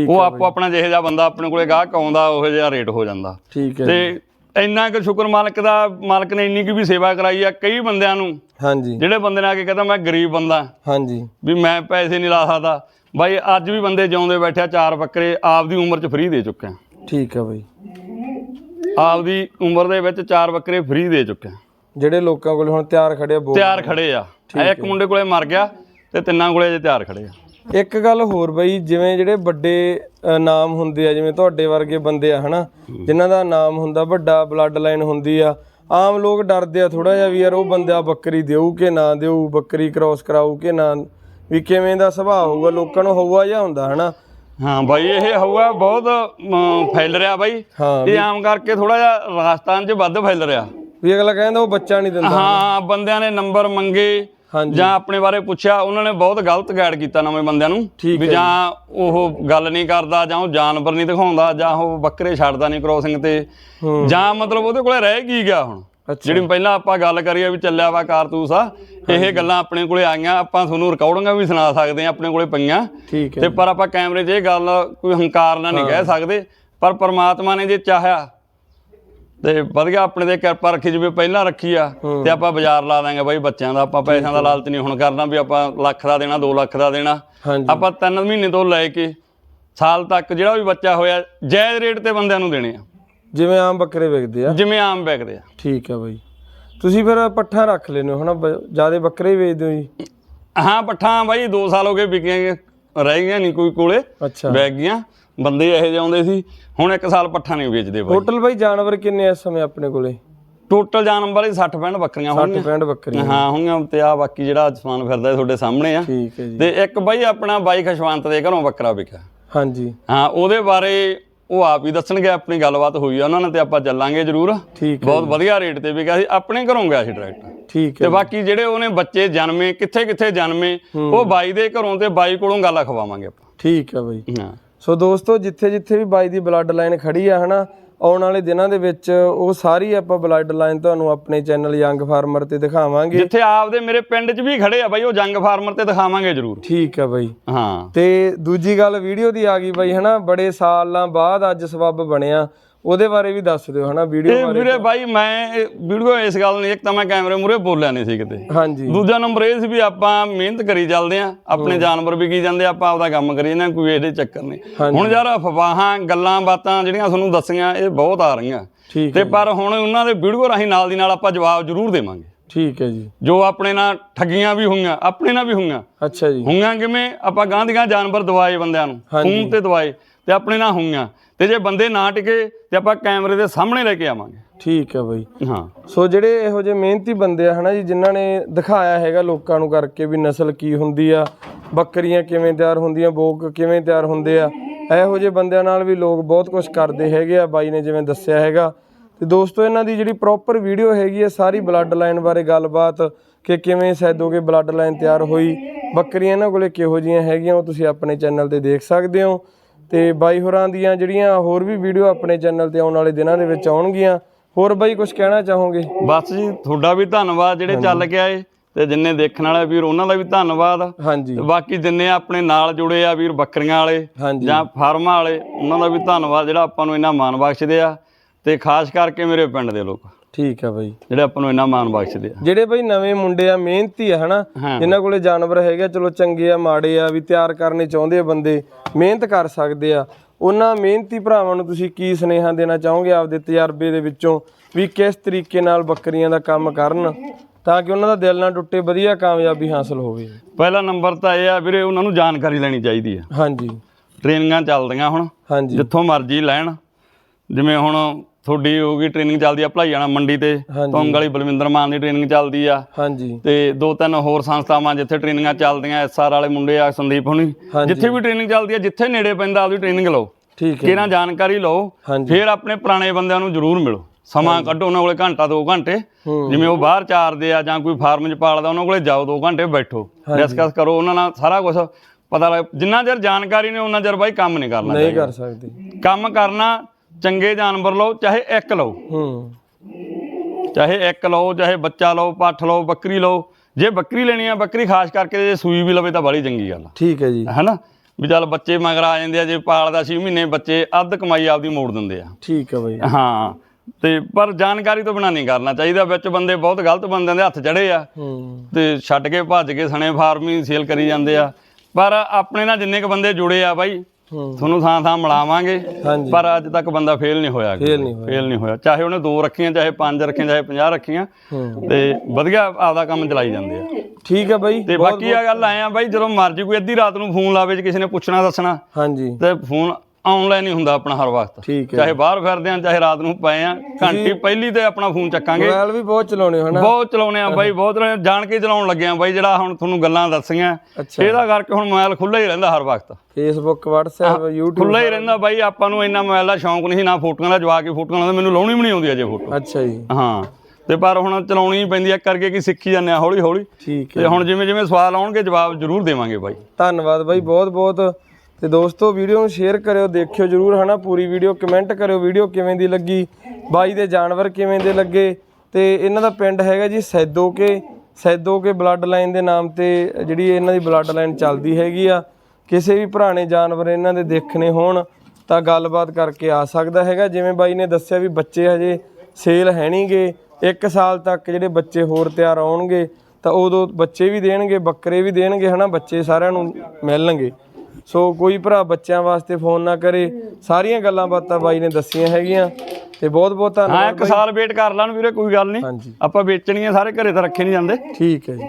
ਉਹ ਆਪੋ ਆਪਣਾ ਜਿਹੇ ਜਿਹਾ ਬੰਦਾ ਆਪਣੇ ਕੋਲੇ ਗਾਹਕ ਆਉਂਦਾ ਉਹੋ ਜਿਹਾ ਰੇਟ ਹੋ ਜਾਂਦਾ। ਠੀਕ ਹੈ ਤੇ ਇੰਨਾ ਕੁ ਸ਼ੁਕਰ ਮਾਲਕ ਦਾ ਮਾਲਕ ਨੇ ਇੰਨੀ ਕੁ ਵੀ ਸੇਵਾ ਕਰਾਈ ਆ ਕਈ ਬੰਦਿਆਂ ਨੂੰ। ਹਾਂਜੀ। ਜਿਹੜੇ ਬੰਦੇ ਨੇ ਆ ਕੇ ਕਹਿੰਦਾ ਮੈਂ ਗਰੀਬ ਬੰਦਾ। ਹਾਂਜੀ। ਵੀ ਮੈਂ ਪੈਸੇ ਨਹੀਂ ਲਾ ਸਕਦਾ। ਬਾਈ ਅੱਜ ਵੀ ਬੰਦੇ ਜਿਉਂਦੇ ਬੈਠਿਆ ਚਾਰ ਬੱਕਰੇ ਆਪਦੀ ਉਮਰ 'ਚ ਫ੍ਰੀ ਦੇ ਚੁੱਕੇ ਆ। ਠੀਕ ਹੈ ਬਾਈ। ਆਪਦੀ ਉਮਰ ਦੇ ਵਿੱਚ ਚਾਰ ਬੱਕਰੇ ਫ੍ਰੀ ਦੇ ਚੁੱਕੇ ਆ। ਜਿਹੜੇ ਲੋਕਾਂ ਕੋਲ ਹੁਣ ਤਿਆਰ ਖੜੇ ਆ ਤਿਆਰ ਖੜੇ ਆ। ਇੱਕ ਮੁੰਡੇ ਕੋਲੇ ਮਰ ਗਿਆ ਤੇ ਤਿੰਨਾਂ ਕੋਲੇ ਅਜੇ ਤਿਆਰ ਖੜੇ ਆ। ਇੱਕ ਗੱਲ ਹੋਰ ਬਈ ਜਿਵੇਂ ਜਿਹੜੇ ਵੱਡੇ ਨਾਮ ਹੁੰਦੇ ਆ ਜਿਵੇਂ ਤੁਹਾਡੇ ਵਰਗੇ ਬੰਦੇ ਆ ਹਨਾ? ਜਿਨ੍ਹਾਂ ਦਾ ਨਾਮ ਹੁੰਦਾ ਵੱਡਾ ਬਲੱਡ ਲਾਈਨ ਹੁੰਦੀ ਆ। ਆਮ ਲੋਕ ਡਰਦੇ ਆ ਥੋੜਾ ਜਿਹਾ ਵੀ ਯਾਰ ਉਹ ਬੰਦਾ ਬੱਕਰੀ ਦੇਊ ਕਿ ਨਾ ਦੇਊ ਬੱਕਰੀ ਕ੍ਰਾਸ ਕਰਾਊ ਕਿ ਨਾ ਵੀ ਕਿਵੇਂ ਦਾ ਸੁਭਾਅ ਹੋਊਗਾ ਲੋਕਾਂ ਨੂੰ ਹਊਆ ਜਿਹਾ ਹੁੰਦਾ ਹਨਾ? ਹਾਂ ਬਾਈ ਇਹ ਹਵਾ ਬਹੁਤ ਫੈਲ ਰਿਹਾ ਬਾਈ। ਇਹ ਆਮ ਕਰਕੇ ਥੋੜਾ ਜਿਹਾ ਰਾਜਸਥਾਨ 'ਚ ਵੱਧ ਫੈਲ ਰਿਹਾ। ਵੀ ਅਗਲਾ ਕਹਿੰਦਾ ਉਹ ਬੱਚਾ ਨਹੀਂ ਦਿੰਦਾ। ਹਾਂ ਬੰਦਿਆਂ ਨੇ ਨੰਬਰ ਮੰਗੇ ਜਾਂ ਆਪਣੇ ਬਾਰੇ ਪੁੱਛਿਆ ਉਹਨਾਂ ਨੇ ਬਹੁਤ ਗਲਤ ਗਾਈਡ ਕੀਤਾ ਨਵੇਂ ਬੰਦਿਆਂ ਨੂੰ ਵੀ ਜਾਂ। ਉਹ ਗੱਲ ਨਹੀਂ ਕਰਦਾ ਜਾਂ ਉਹ ਜਾਨਵਰ ਨਹੀਂ ਦਿਖਾਉਂਦਾ ਜਾਂ ਉਹ ਬੱਕਰੇ ਛੱਡਦਾ ਨਹੀਂ ਕ੍ਰੋਸਿੰਗ ਤੇ। ਜਾਂ ਮਤਲਬ ਉਹਦੇ ਕੋਲੇ ਰਹਿ ਕੀ ਗਿਆ ਹੁਣ? ਜਿਹੜੀ ਪਹਿਲਾਂ ਆਪਾਂ ਗੱਲ ਕਰੀਏ ਵੀ ਚੱਲਿਆ ਵਾ ਕਾਰਤੂਸ ਆ ਇਹ ਗੱਲਾਂ ਆਪਣੇ ਕੋਲੇ ਆਈਆਂ ਆਪਾਂ ਤੁਹਾਨੂੰ ਰਿਕਾਰਡਿੰਗਾਂ ਵੀ ਸੁਣਾ ਸਕਦੇ ਆ ਆਪਣੇ ਕੋਲੇ ਪਈਆਂ। ਤੇ ਪਰ ਆਪਾਂ ਕੈਮਰੇ 'ਚ ਇਹ ਗੱਲ ਕੋਈ ਹੰਕਾਰ ਨਾਲ ਨਹੀਂ ਕਹਿ ਸਕਦੇ ਪਰ ਪ੍ਰਮਾਤਮਾ ਨੇ ਜੇ ਚਾਹਿਆ ਤੇ ਵਧੀਆ ਆਪਣੇ ਤੇ ਕਿਰਪਾ ਰੱਖੀ ਜਿਵੇਂ ਪਹਿਲਾਂ ਰੱਖੀ ਆ ਤੇ ਆਪਾਂ ਬਾਜ਼ਾਰ ਲਾ ਦਾਂਗੇ ਬਾਈ ਬੱਚਿਆਂ ਦਾ। ਆਪਾਂ ਪੈਸਿਆਂ ਦਾ ਲਾਲਚ ਨਹੀਂ ਹੁਣ ਕਰਨਾ ਵੀ ਆਪਾਂ ਲੱਖ ਦਾ ਦੇਣਾ 2 ਲੱਖ ਦਾ ਦੇਣਾ। ਆਪਾਂ 3 ਮਹੀਨੇ ਤੋਂ ਲੈ ਕੇ ਸਾਲ ਤੱਕ ਜਿਹੜਾ ਵੀ ਬੱਚਾ ਹੋਇਆ ਜਾਇਜ਼ ਰੇਟ ਤੇ ਬੰਦਿਆਂ ਨੂੰ ਦੇਣੇ ਆ। ਜਿਵੇਂ ਆਮ ਬੱਕਰੇ ਵਿਕਦੇ ਆ। ਜਿਵੇਂ ਆਮ ਵਿਕਦੇ ਆ। ਠੀਕ ਹੈ ਬਾਈ। ਤੁਸੀਂ ਫਿਰ ਪੱਠਾ ਰੱਖ ਲੈਨੇ ਹੋ ਹਨਾ? ਜ਼ਿਆਦਾ ਬੱਕਰੇ ਹੀ ਵੇਚਦੇ ਹੋ ਜੀ? ਹਾਂ ਪੱਠਾਂ ਬਾਈ 2 ਸਾਲ ਹੋ ਗਏ ਵਿਕੀਆਂ ਰਹਿ ਗਈਆਂ ਨਹੀਂ ਕੋਈ ਕੋਲੇ ਅੱਛਾ। ਵੈਗ ਗਈਆਂ। ਬੰਦੇ ਇਹੋ ਜਿਹੇ ਆਉਂਦੇ ਸੀ ਹੁਣ ਇੱਕ ਸਾਲ ਪੱਠਾਂ ਨਹੀਂ ਵੇਚਦੇ ਬਾਈ। ਟੋਟਲ ਬਾਈ ਜਾਨਵਰ ਕਿੰਨੇ ਇਸ ਸਮੇਂ ਆਪਣੇ ਕੋਲੇ? ਟੋਟਲ ਜਾਨਵਰ 60 65 ਬੱਕਰੀਆਂ 60 ਹੋਣਗੀਆਂ 65 ਬੱਕਰੀਆਂ। ਹਾਂ ਹੋਣਗੀਆਂ ਤੇ ਆ ਬਾਕੀ ਜਿਹੜਾ ਸਮਾਨ ਫਿਰਦਾ ਤੁਹਾਡੇ ਸਾਹਮਣੇ ਆ। ਠੀਕ ਹੈ ਜੀ। ਤੇ ਇੱਕ ਬਾਈ ਆਪਣਾ ਬਾਈ ਖਸ਼ਵੰਤ ਦੇ ਘਰੋਂ ਬੱਕਰਾ ਵਿਕਿਆ। ਹਾਂਜੀ। ਹਾਂ ਉਹਦੇ ਬਾਰੇ ਉਹ ਆਪ ਹੀ ਦੱਸਣਗੇ ਆਪਣੀ ਗੱਲਬਾਤ ਹੋਈ ਆ ਉਹਨਾਂ ਨਾਲ ਤੇ ਆਪਾਂ ਚੱਲਾਂਗੇ ਜ਼ਰੂਰ। ਠੀਕ ਬਹੁਤ ਵਧੀਆ ਰੇਟ ਤੇ ਵਿਕਿਆ ਸੀ ਆਪਣੇ ਘਰੋਂ ਗਿਆ ਸੀ ਡਾਇਰੈਕਟ ਠੀਕ ਤੇ ਹੈ ਬਾਕੀ ਜਿਹੜੇ ਉਹਨੇ ਬੱਚੇ ਜਨਮੇ ਕਿੱਥੇ ਕਿੱਥੇ ਜਨਮੇ ਉਹ ਬਾਈ ਦੇ ਘਰੋਂ ਤੇ ਬਾਈ ਕੋਲੋਂ ਗੱਲ ਅਖਵਾਵਾਂਗੇ ਆਪਾਂ। ਠੀਕ ਹੈ ਬਾਈ। ਹਾਂ। ਸੋ ਦੋਸਤੋ ਜਿੱਥੇ ਜਿੱਥੇ ਵੀ ਬਾਈ ਦੀ ਬਲੱਡ ਲਾਈਨ ਖੜੀ ਆ ਹਨਾ ਆਉਣ ਵਾਲੇ ਦਿਨਾਂ ਦੇ ਵਿੱਚ ਉਹ ਸਾਰੀ ਆਪਾਂ ਬਲੱਡ ਲਾਈਨ ਤੁਹਾਨੂੰ ਆਪਣੇ ਚੈਨਲ ਯੰਗ ਫਾਰਮਰ ਤੇ ਦਿਖਾਵਾਂਗੇ। ਜਿੱਥੇ ਆਪਦੇ ਮੇਰੇ ਪਿੰਡ 'ਚ ਵੀ ਖੜੇ ਆ ਬਾਈ ਉਹ ਜੰਗ ਫਾਰਮਰ ਤੇ ਦਿਖਾਵਾਂਗੇ ਜ਼ਰੂਰ। ਠੀਕ ਹੈ ਬਾਈ। ਹਾਂ। ਤੇ ਦੂਜੀ ਗੱਲ ਵੀਡੀਓ ਦੀ ਆ ਗਈ ਬਾਈ ਹਨਾ ਬੜੇ ਸਾਲਾਂ ਬਾਅਦ ਅੱਜ ਸਬੱਬ ਬਣਿਆ। ਉਹਦੇ ਬਾਰੇ ਵੀ ਦੱਸ ਦਿਓ ਹਨਾ ਵੀਡੀਓ ਇਹ ਵੀਰੇ ਬਾਈ ਮੈਂ ਵੀਡੀਓ ਇਸ ਗੱਲ ਨਹੀਂ ਇੱਕ ਤਾਂ ਮੈਂ ਕੈਮਰੇ ਮੂਰੇ ਬੋਲਿਆ ਨਹੀਂ ਸੀ ਕਿਤੇ। ਹਾਂਜੀ। ਦੂਜਾ ਨੰਬਰ ਇਹ ਸੀ ਵੀ ਆਪਾਂ ਮਿਹਨਤ ਕਰੀ ਚੱਲਦੇ ਆ ਆਪਣੇ ਜਾਨਵਰ ਵੀ ਕੀ ਜਾਂਦੇ ਆ, ਆਪਾਂ ਆਪਦਾ ਕੰਮ ਕਰੀ ਜਾਂਦੇ ਕੋਈ ਇਹਦੇ ਚੱਕਰ ਨਹੀਂ। ਹਾਂਜੀ। ਹੁਣ ਯਾਰ ਅਫਵਾਹਾਂ ਗੱਲਾਂ ਬਾਤਾਂ ਜਿਹੜੀਆਂ ਤੁਹਾਨੂੰ ਦੱਸੀਆਂ ਇਹ ਬਹੁਤ ਆ ਰਹੀਆਂ। ਠੀਕ ਤੇ ਪਰ ਹੁਣ ਉਹਨਾਂ ਦੇ ਵੀਡੀਓ ਰਾਹੀਂ ਨਾਲ ਦੀ ਨਾਲ ਆਪਾਂ ਜਵਾਬ ਜ਼ਰੂਰ ਦੇਵਾਂਗੇ। ਠੀਕ ਹੈ ਜੀ। ਜੋ ਆਪਣੇ ਨਾਲ ਠੱਗੀਆਂ ਵੀ ਹੋਈਆਂ ਆਪਣੇ ਨਾਲ ਵੀ ਹੋਈਆਂ। ਅੱਛਾ ਜੀ। ਹੋਈਆਂ ਕਿਵੇਂ? ਆਪਾਂ ਗਾਂ ਦੀ ਗਾਂ ਜਾਨਵਰ ਦਵਾਏ ਬੰਦਿਆਂ ਨੂੰ ਹਾਂਜੀ। ਫੋਨ ਤੇ ਦਵਾਏ ਤੇ ਆਪਣੇ ਨਾਲ ਹੋਈਆਂ। ਤੇ ਜੇ ਬੰਦੇ ਨਾ ਟਿਕੇ ਤੇ ਆਪਾਂ ਕੈਮਰੇ ਦੇ ਸਾਹਮਣੇ ਲੈ ਕੇ ਆਵਾਂਗੇ। ਠੀਕ ਹੈ ਬਾਈ। ਹਾਂ। ਸੋ ਜਿਹੜੇ ਇਹੋ ਜਿਹੇ ਮਿਹਨਤੀ ਬੰਦੇ ਆ ਹਨਾ ਜੀ ਜਿਨ੍ਹਾਂ ਨੇ ਦਿਖਾਇਆ ਹੈਗਾ ਲੋਕਾਂ ਨੂੰ ਕਰਕੇ ਵੀ ਨਸਲ ਕੀ ਹੁੰਦੀ ਆ ਬੱਕਰੀਆਂ ਕਿਵੇਂ ਤਿਆਰ ਹੁੰਦੀਆਂ ਬੋਕ ਕਿਵੇਂ ਤਿਆਰ ਹੁੰਦੇ ਆ ਇਹੋ ਜਿਹੇ ਬੰਦਿਆਂ ਨਾਲ ਵੀ ਲੋਕ ਬਹੁਤ ਕੁਝ ਕਰਦੇ ਹੈਗੇ ਆ ਬਾਈ ਨੇ ਜਿਵੇਂ ਦੱਸਿਆ ਹੈਗਾ। ਤੇ ਦੋਸਤੋ ਇਹਨਾਂ ਦੀ ਜਿਹੜੀ ਪ੍ਰੋਪਰ ਵੀਡੀਓ ਹੈਗੀ ਆ ਸਾਰੀ ਬਲੱਡ ਲਾਈਨ ਬਾਰੇ ਗੱਲਬਾਤ ਕਿ ਕਿਵੇਂ ਸੈਦੋਗੇ ਬਲੱਡ ਲਾਈਨ ਤਿਆਰ ਹੋਈ। ਬੱਕਰੀਆਂ ਇਹਨਾਂ ਕੋਲੇ ਕਿਹੋ ਜੀਆਂ ਹੈਗੀਆਂ ਉਹ ਤੁਸੀਂ ਆਪਣੇ ਚੈਨਲ ਤੇ ਦੇਖ ਸਕਦੇ ਹੋ। ਤੇ ਬਾਈ ਹੋਰਾਂ ਦੀਆਂ ਜਿਹੜੀਆਂ ਹੋਰ ਵੀ ਵੀਡੀਓ ਆਪਣੇ ਚੈਨਲ ਤੇ ਆਉਣ ਵਾਲੇ ਦਿਨਾਂ ਦੇ ਵਿੱਚ ਆਉਣਗੀਆਂ ਹੋਰ ਬਾਈ ਕੁਝ ਕਹਿਣਾ ਚਾਹੋਗੇ? ਬਸ ਜੀ ਤੁਹਾਡਾ ਵੀ ਧੰਨਵਾਦ ਜਿਹੜੇ ਚੱਲ ਕੇ ਆਏ ਤੇ ਜਿੰਨੇ ਦੇਖਣ ਵਾਲੇ ਵੀਰ ਉਹਨਾਂ ਦਾ ਵੀ ਧੰਨਵਾਦ। ਹਾਂਜੀ। ਤੇ ਬਾਕੀ ਜਿੰਨੇ ਆਪਣੇ ਨਾਲ ਜੁੜੇ ਆ ਵੀਰ ਬੱਕਰੀਆਂ ਵਾਲੇ ਜਾਂ ਫਾਰਮਾਂ ਵਾਲੇ ਉਹਨਾਂ ਦਾ ਵੀ ਧੰਨਵਾਦ ਜਿਹੜਾ ਆਪਾਂ ਨੂੰ ਇੰਨਾ ਮਾਣ ਬਖਸ਼ਦੇ ਆ। ਤੇ ਖਾਸ ਕਰਕੇ ਮੇਰੇ ਪਿੰਡ ਦੇ ਲੋਕ। ਠੀਕ ਆ ਬਾਈ। ਜਿਹੜੇ ਆਪਾਂ ਨੂੰ ਇੰਨਾ ਮਾਣ ਬਖਸ਼ਦੇ ਆ। ਜਿਹੜੇ ਬਈ ਨਵੇਂ ਮੁੰਡੇ ਆ ਮਿਹਨਤੀ ਆ ਹਨਾ। ਜਿਨ੍ਹਾਂ ਕੋਲੇ ਜਾਨਵਰ ਹੈਗੇ ਚਲੋ ਚੰਗੇ ਆ ਮਾੜੇ ਆ ਵੀ ਤਿਆਰ ਕਰਨੇ ਚਾਹੁੰਦੇ ਆ ਬੰਦੇ ਮਿਹਨਤ ਕਰ ਸਕਦੇ ਆ। ਉਹਨਾਂ ਮਿਹਨਤੀ ਭਰਾਵਾਂ ਨੂੰ ਤੁਸੀਂ ਕੀ ਸੁਨੇਹਾ ਦੇਣਾ ਚਾਹੋਗੇ ਆਪਦੇ ਤਜਰਬੇ ਦੇ ਵਿੱਚੋਂ ਵੀ ਕਿਸ ਤਰੀਕੇ ਨਾਲ ਬੱਕਰੀਆਂ ਦਾ ਕੰਮ ਕਰਨ ਤਾਂ ਕਿ ਉਹਨਾਂ ਦਾ ਦਿਲ ਨਾ ਟੁੱਟੇ ਵਧੀਆ ਕਾਮਯਾਬੀ ਹਾਸਲ ਹੋਵੇ? ਪਹਿਲਾ ਨੰਬਰ ਤਾਂ ਇਹ ਆ ਵੀਰੇ ਉਹਨਾਂ ਨੂੰ ਜਾਣਕਾਰੀ ਲੈਣੀ ਚਾਹੀਦੀ ਆ। ਹਾਂਜੀ। ਟ੍ਰੇਨਿੰਗਾਂ ਚੱਲਦੀਆਂ ਹੁਣ। ਜਿੱਥੋਂ ਮਰਜ਼ੀ ਲੈਣ। ਜਿਵੇਂ ਹੁਣ ਤੁਹਾਡੀ ਹੋ ਗਈ ਟ੍ਰੇਨਿੰਗ ਚੱਲਦੀ ਆ ਭਲਾਈਆਣਾ ਮੰਡੀ ਤੇ। ਤੁੰਗ ਵਾਲੀ ਬਲਵਿੰਦਰ ਮਾਨ ਦੀ ਟ੍ਰੇਨਿੰਗ ਚੱਲਦੀ ਆ। ਹਾਂਜੀ। ਤੇ ਦੋ ਤਿੰਨ ਹੋਰ ਸੰਸਥਾਵਾਂ ਜਿੱਥੇ ਟ੍ਰੇਨਿੰਗਾਂ ਚੱਲਦੀਆਂ ਐਸਆਰ ਵਾਲੇ ਮੁੰਡੇ ਆ ਸੰਦੀਪ ਹੁਣੀ। ਜਿੱਥੇ ਵੀ ਟ੍ਰੇਨਿੰਗ ਚੱਲਦੀ ਆ ਜਿੱਥੇ ਨੇੜੇ ਪੈਂਦਾ ਆਪਦੀ ਟ੍ਰੇਨਿੰਗ ਲਓ। ਠੀਕ ਹੈ। ਕਿਹਨਾਂ ਜਾਣਕਾਰੀ ਲਓ ਫਿਰ ਆਪਣੇ ਪੁਰਾਣੇ ਬੰਦਿਆਂ ਨੂੰ ਜ਼ਰੂਰ ਮਿਲੋ। ਸਮਾਂ ਕੱਢੋ ਉਹਨਾਂ ਕੋਲੇ ਘੰਟਾ ਦੋ ਘੰਟੇ। ਹੂੰ। ਜਿਵੇਂ ਉਹ ਬਾਹਰ ਚਾਰਦੇ ਆ ਜਾਂ ਕੋਈ ਫਾਰਮ 'ਚ ਪਾਲਦਾ ਉਹਨਾਂ ਕੋਲੇ ਜਾਓ ਦੋ ਘੰਟੇ ਬੈਠੋ। ਡਿਸਕਸ ਕਰੋ ਉਹਨਾਂ ਨਾਲ ਸਾਰਾ ਕੁਝ ਪਤਾ ਲੱਗ ਜਿੰਨਾ ਚਿਰ ਜਾਣਕਾਰੀ ਨਹੀਂ ਉਹਨਾਂ ਚਿਰ ਬਾਈ ਕੰਮ ਨਹੀਂ ਕਰਨਾ ਨਹੀਂ ਕਰ ਸਕਦੇ। ਕੰਮ ਕਰਨਾ ਚੰਗੇ ਜਾਨਵਰ ਲਓ ਚਾਹੇ ਇੱਕ ਲਓ। ਹੂੰ। ਚਾਹੇ ਇੱਕ ਲਓ ਚਾਹੇ ਬੱਚਾ ਲਓ ਪੱਠ ਲਓ ਬੱਕਰੀ ਲਓ। ਜੇ ਬੱਕਰੀ ਲੈਣੀ ਆ ਬੱਕਰੀ ਖਾਸ ਕਰਕੇ ਜੇ ਸੂਈ ਵੀ ਲਵੇ ਤਾਂ ਬੜੀ ਚੰਗੀ ਗੱਲ ਆ। ਠੀਕ ਹੈ ਜੀ। ਹੈਨਾ? ਵੀ ਚੱਲ ਬੱਚੇ ਮਗਰ ਆ ਜਾਂਦੇ ਆ ਜੇ ਪਾਲਦਾ 6 ਮਹੀਨੇ ਬੱਚੇ ਅੱਧ ਕਮਾਈ ਆਪਦੀ ਮੋੜ ਦਿੰਦੇ ਆ। ਠੀਕ ਹੈ ਬਾਈ। ਹਾਂ। ਤੇ ਪਰ ਜਾਣਕਾਰੀ ਤੋਂ ਬਿਨਾਂ ਨਹੀਂ ਕਰਨਾ ਚਾਹੀਦਾ ਵਿੱਚ ਬੰਦੇ ਬਹੁਤ ਗਲਤ ਬੰਦਿਆਂ ਦੇ ਹੱਥ ਚੜੇ ਆ। ਤੇ ਛੱਡ ਕੇ ਭੱਜ ਕੇ ਸਣੇ ਫਾਰਮ ਹੀ ਸੇਲ ਕਰੀ ਜਾਂਦੇ ਆ। ਪਰ ਆਪਣੇ ਨਾਲ ਜਿੰਨੇ ਕ ਬੰਦੇ ਜੁੜੇ ਆ ਬਾਈ ਤੁਹਾਨੂੰ ਥਾਂ ਥਾਂ ਮਿਲਾਵਾਂਗੇ ਪਰ ਅੱਜ ਤੱਕ ਬੰਦਾ ਫੇਲ ਨਹੀਂ ਹੋਇਆ Fail ਨਹੀਂ ਹੋਇਆ। ਫੇਲ ਨਹੀਂ ਹੋਇਆ। ਚਾਹੇ ਉਹਨੇ ਦੋ ਰੱਖੀਆਂ ਚਾਹੇ ਪੰਜ ਰੱਖੀਆਂ ਚਾਹੇ 50 ਰੱਖੀਆਂ ਤੇ ਵਧੀਆ ਆਪਦਾ ਕੰਮ ਚਲਾਈ ਜਾਂਦੇ ਆ। ਠੀਕ ਹੈ ਬਾਈ ਤੇ ਬਾਕੀ ਆ ਗੱਲ ਆਏ ਆ ਬਾਈ ਜਦੋਂ ਮਰਜ਼ੀ ਕੋਈ ਅੱਧੀ ਰਾਤ ਨੂੰ ਫੋਨ ਲਾਵੇ ਜੇ ਕਿਸੇ ਨੇ ਪੁੱਛਣਾ ਦੱਸਣਾ। ਹਾਂਜੀ। ਤੇ ਫੋਨ ਆਨਲਾਈਨ ਹੀ ਹੁੰਦਾ ਆਪਣਾ ਹਰ ਵਕਤ। ਠੀਕ ਹੈ। ਚਾਹੇ ਬਾਹਰ ਫਿਰਦੇ ਆ ਚਾਹੇ ਰਾਤ ਨੂੰ ਪਏ ਆ ਘੰਟੀ ਪਹਿਲੀ ਤੇ ਆਪਣਾ ਫੋਨ ਚੱਕਾਂਗੇ। ਮੋਬਾਈਲ ਵੀ ਬਹੁਤ ਚਲਾਉਣੇ ਹੋ ਨਾ। ਬਹੁਤ ਚਲਾਉਨੇ ਆ ਬਾਈ ਬਹੁਤ ਚਲਾਉਣੇ ਜਾਣ ਕੇ ਚਲਾਉਣ ਲੱਗੇ ਆ ਬਾਈ ਜਿਹੜਾ ਹੁਣ ਤੁਹਾਨੂੰ ਗੱਲਾਂ ਦੱਸੀਆਂ। ਇਹਦਾ ਕਰਕੇ ਹੁਣ ਮੋਬਾਈਲ ਖੁੱਲਾ ਹੀ ਰਹਿੰਦਾ ਹਰ ਵਕਤ। ਫੇਸਬੁੱਕ WhatsApp YouTube ਖੁੱਲਾ ਹੀ ਰਹਿੰਦਾ ਬਾਈ ਆਪਾਂ ਨੂੰ ਇੰਨਾ ਮੋਬਾਈਲ ਦਾ ਸ਼ੌਂਕ ਨਹੀਂ ਨਾ ਫੋਟੋਆਂ ਦਾ ਜਵਾ ਕੇ ਫੋਟੋਆਂ ਦਾ ਮੈਨੂੰ ਲਾਉਣੀ ਵੀ ਨਹੀਂ ਆਉਂਦੀ ਅਜੇ ਫੋਟੋ। ਅੱਛਾ ਜੀ। ਹਾਂ ਤੇ ਪਰ ਹੁਣ ਚਲਾਉਣੀ ਹੀ ਪੈਂਦੀ ਆ ਕਰਕੇ ਕਿ ਸਿੱਖੀ ਜਾਂਦੇ ਆ ਹੌਲੀ ਹੌਲੀ ਠੀਕ ਹੈ। ਤੇ ਹੁਣ ਜਿਵੇਂ ਜਿਵੇਂ ਸਵਾਲ ਆਉਣਗੇ ਜਵਾਬ ਜ਼ਰੂਰ ਦੇਵਾਂਗੇ ਬਾਈ। ਧੰਨਵਾਦ ਬਾਈ ਬਹੁਤ ਬਹੁਤ ਤੇ ਦੋਸਤੋ ਵੀਡੀਓ ਨੂੰ ਸ਼ੇਅਰ ਕਰਿਓ, ਦੇਖਿਓ ਜਰੂਰ, ਹਨਾ? ਪੂਰੀ ਵੀਡੀਓ ਕਮੈਂਟ ਕਰਿਓ ਵੀਡੀਓ ਕਿਵੇਂ ਦੀ ਲੱਗੀ? ਬਾਈ ਦੇ ਜਾਨਵਰ ਕਿਵੇਂ ਦੇ ਲੱਗੇ? ਤੇ ਇਹਨਾਂ ਦਾ ਪਿੰਡ ਹੈਗਾ ਜੀ ਸੈਦੋ ਕੇ ਸੈਦੋ ਕੇ ਬਲੱਡ ਲਾਈਨ ਦੇ ਨਾਮ ਤੇ ਜਿਹੜੀ ਇਹਨਾਂ ਦੀ ਬਲੱਡ ਲਾਈਨ ਚੱਲਦੀ ਹੈਗੀ ਆ। ਕਿਸੇ ਵੀ ਪੁਰਾਣੇ ਜਾਨਵਰ ਇਹਨਾਂ ਦੇ ਦੇਖਣੇ ਹੋਣ, ਤਾਂ ਗੱਲਬਾਤ ਕਰਕੇ ਆ ਸਕਦਾ ਹੈਗਾ। ਜਿਵੇਂ ਬਾਈ ਨੇ ਦੱਸਿਆ ਵੀ ਬੱਚੇ ਹਜੇ ਸੇਲ ਹੈ ਨਹੀਂਗੇ 1 ਸਾਲ ਤੱਕ ਜਿਹੜੇ ਬੱਚੇ ਹੋਰ ਤਿਆਰ ਆਉਣਗੇ, ਤਾਂ ਉਦੋਂ ਬੱਚੇ ਵੀ ਦੇਣਗੇ, ਬੱਕਰੇ ਵੀ ਦੇਣਗੇ, ਹਨਾ? ਬੱਚੇ ਸਾਰਿਆਂ ਨੂੰ ਮਿਲਣਗੇ। ਸੋ ਕੋਈ ਭਰਾ ਬੱਚਿਆਂ ਵਾਸਤੇ ਫੋਨ ਨਾ ਕਰੇ। ਸਾਰੀਆਂ ਗੱਲਾਂ ਬਾਤਾਂ ਬਾਈ ਨੇ ਦੱਸੀਆਂ ਹੈਗੀਆਂ। ਤੇ ਬਹੁਤ ਬਹੁਤ ਹਾਂ ਇੱਕ ਸਾਲ ਵੇਟ ਕਰ ਲੈਣ ਵੀਰੇ ਕੋਈ ਗੱਲ ਹਾਂਜੀ। ਨਹੀਂ ਆਪਾਂ ਵੇਚਣੀਆਂ ਸਾਰੇ ਘਰੇ ਤਾਂ ਰੱਖੇ ਨਹੀਂ ਜਾਂਦੇ। ਠੀਕ ਹੈ ਜੀ।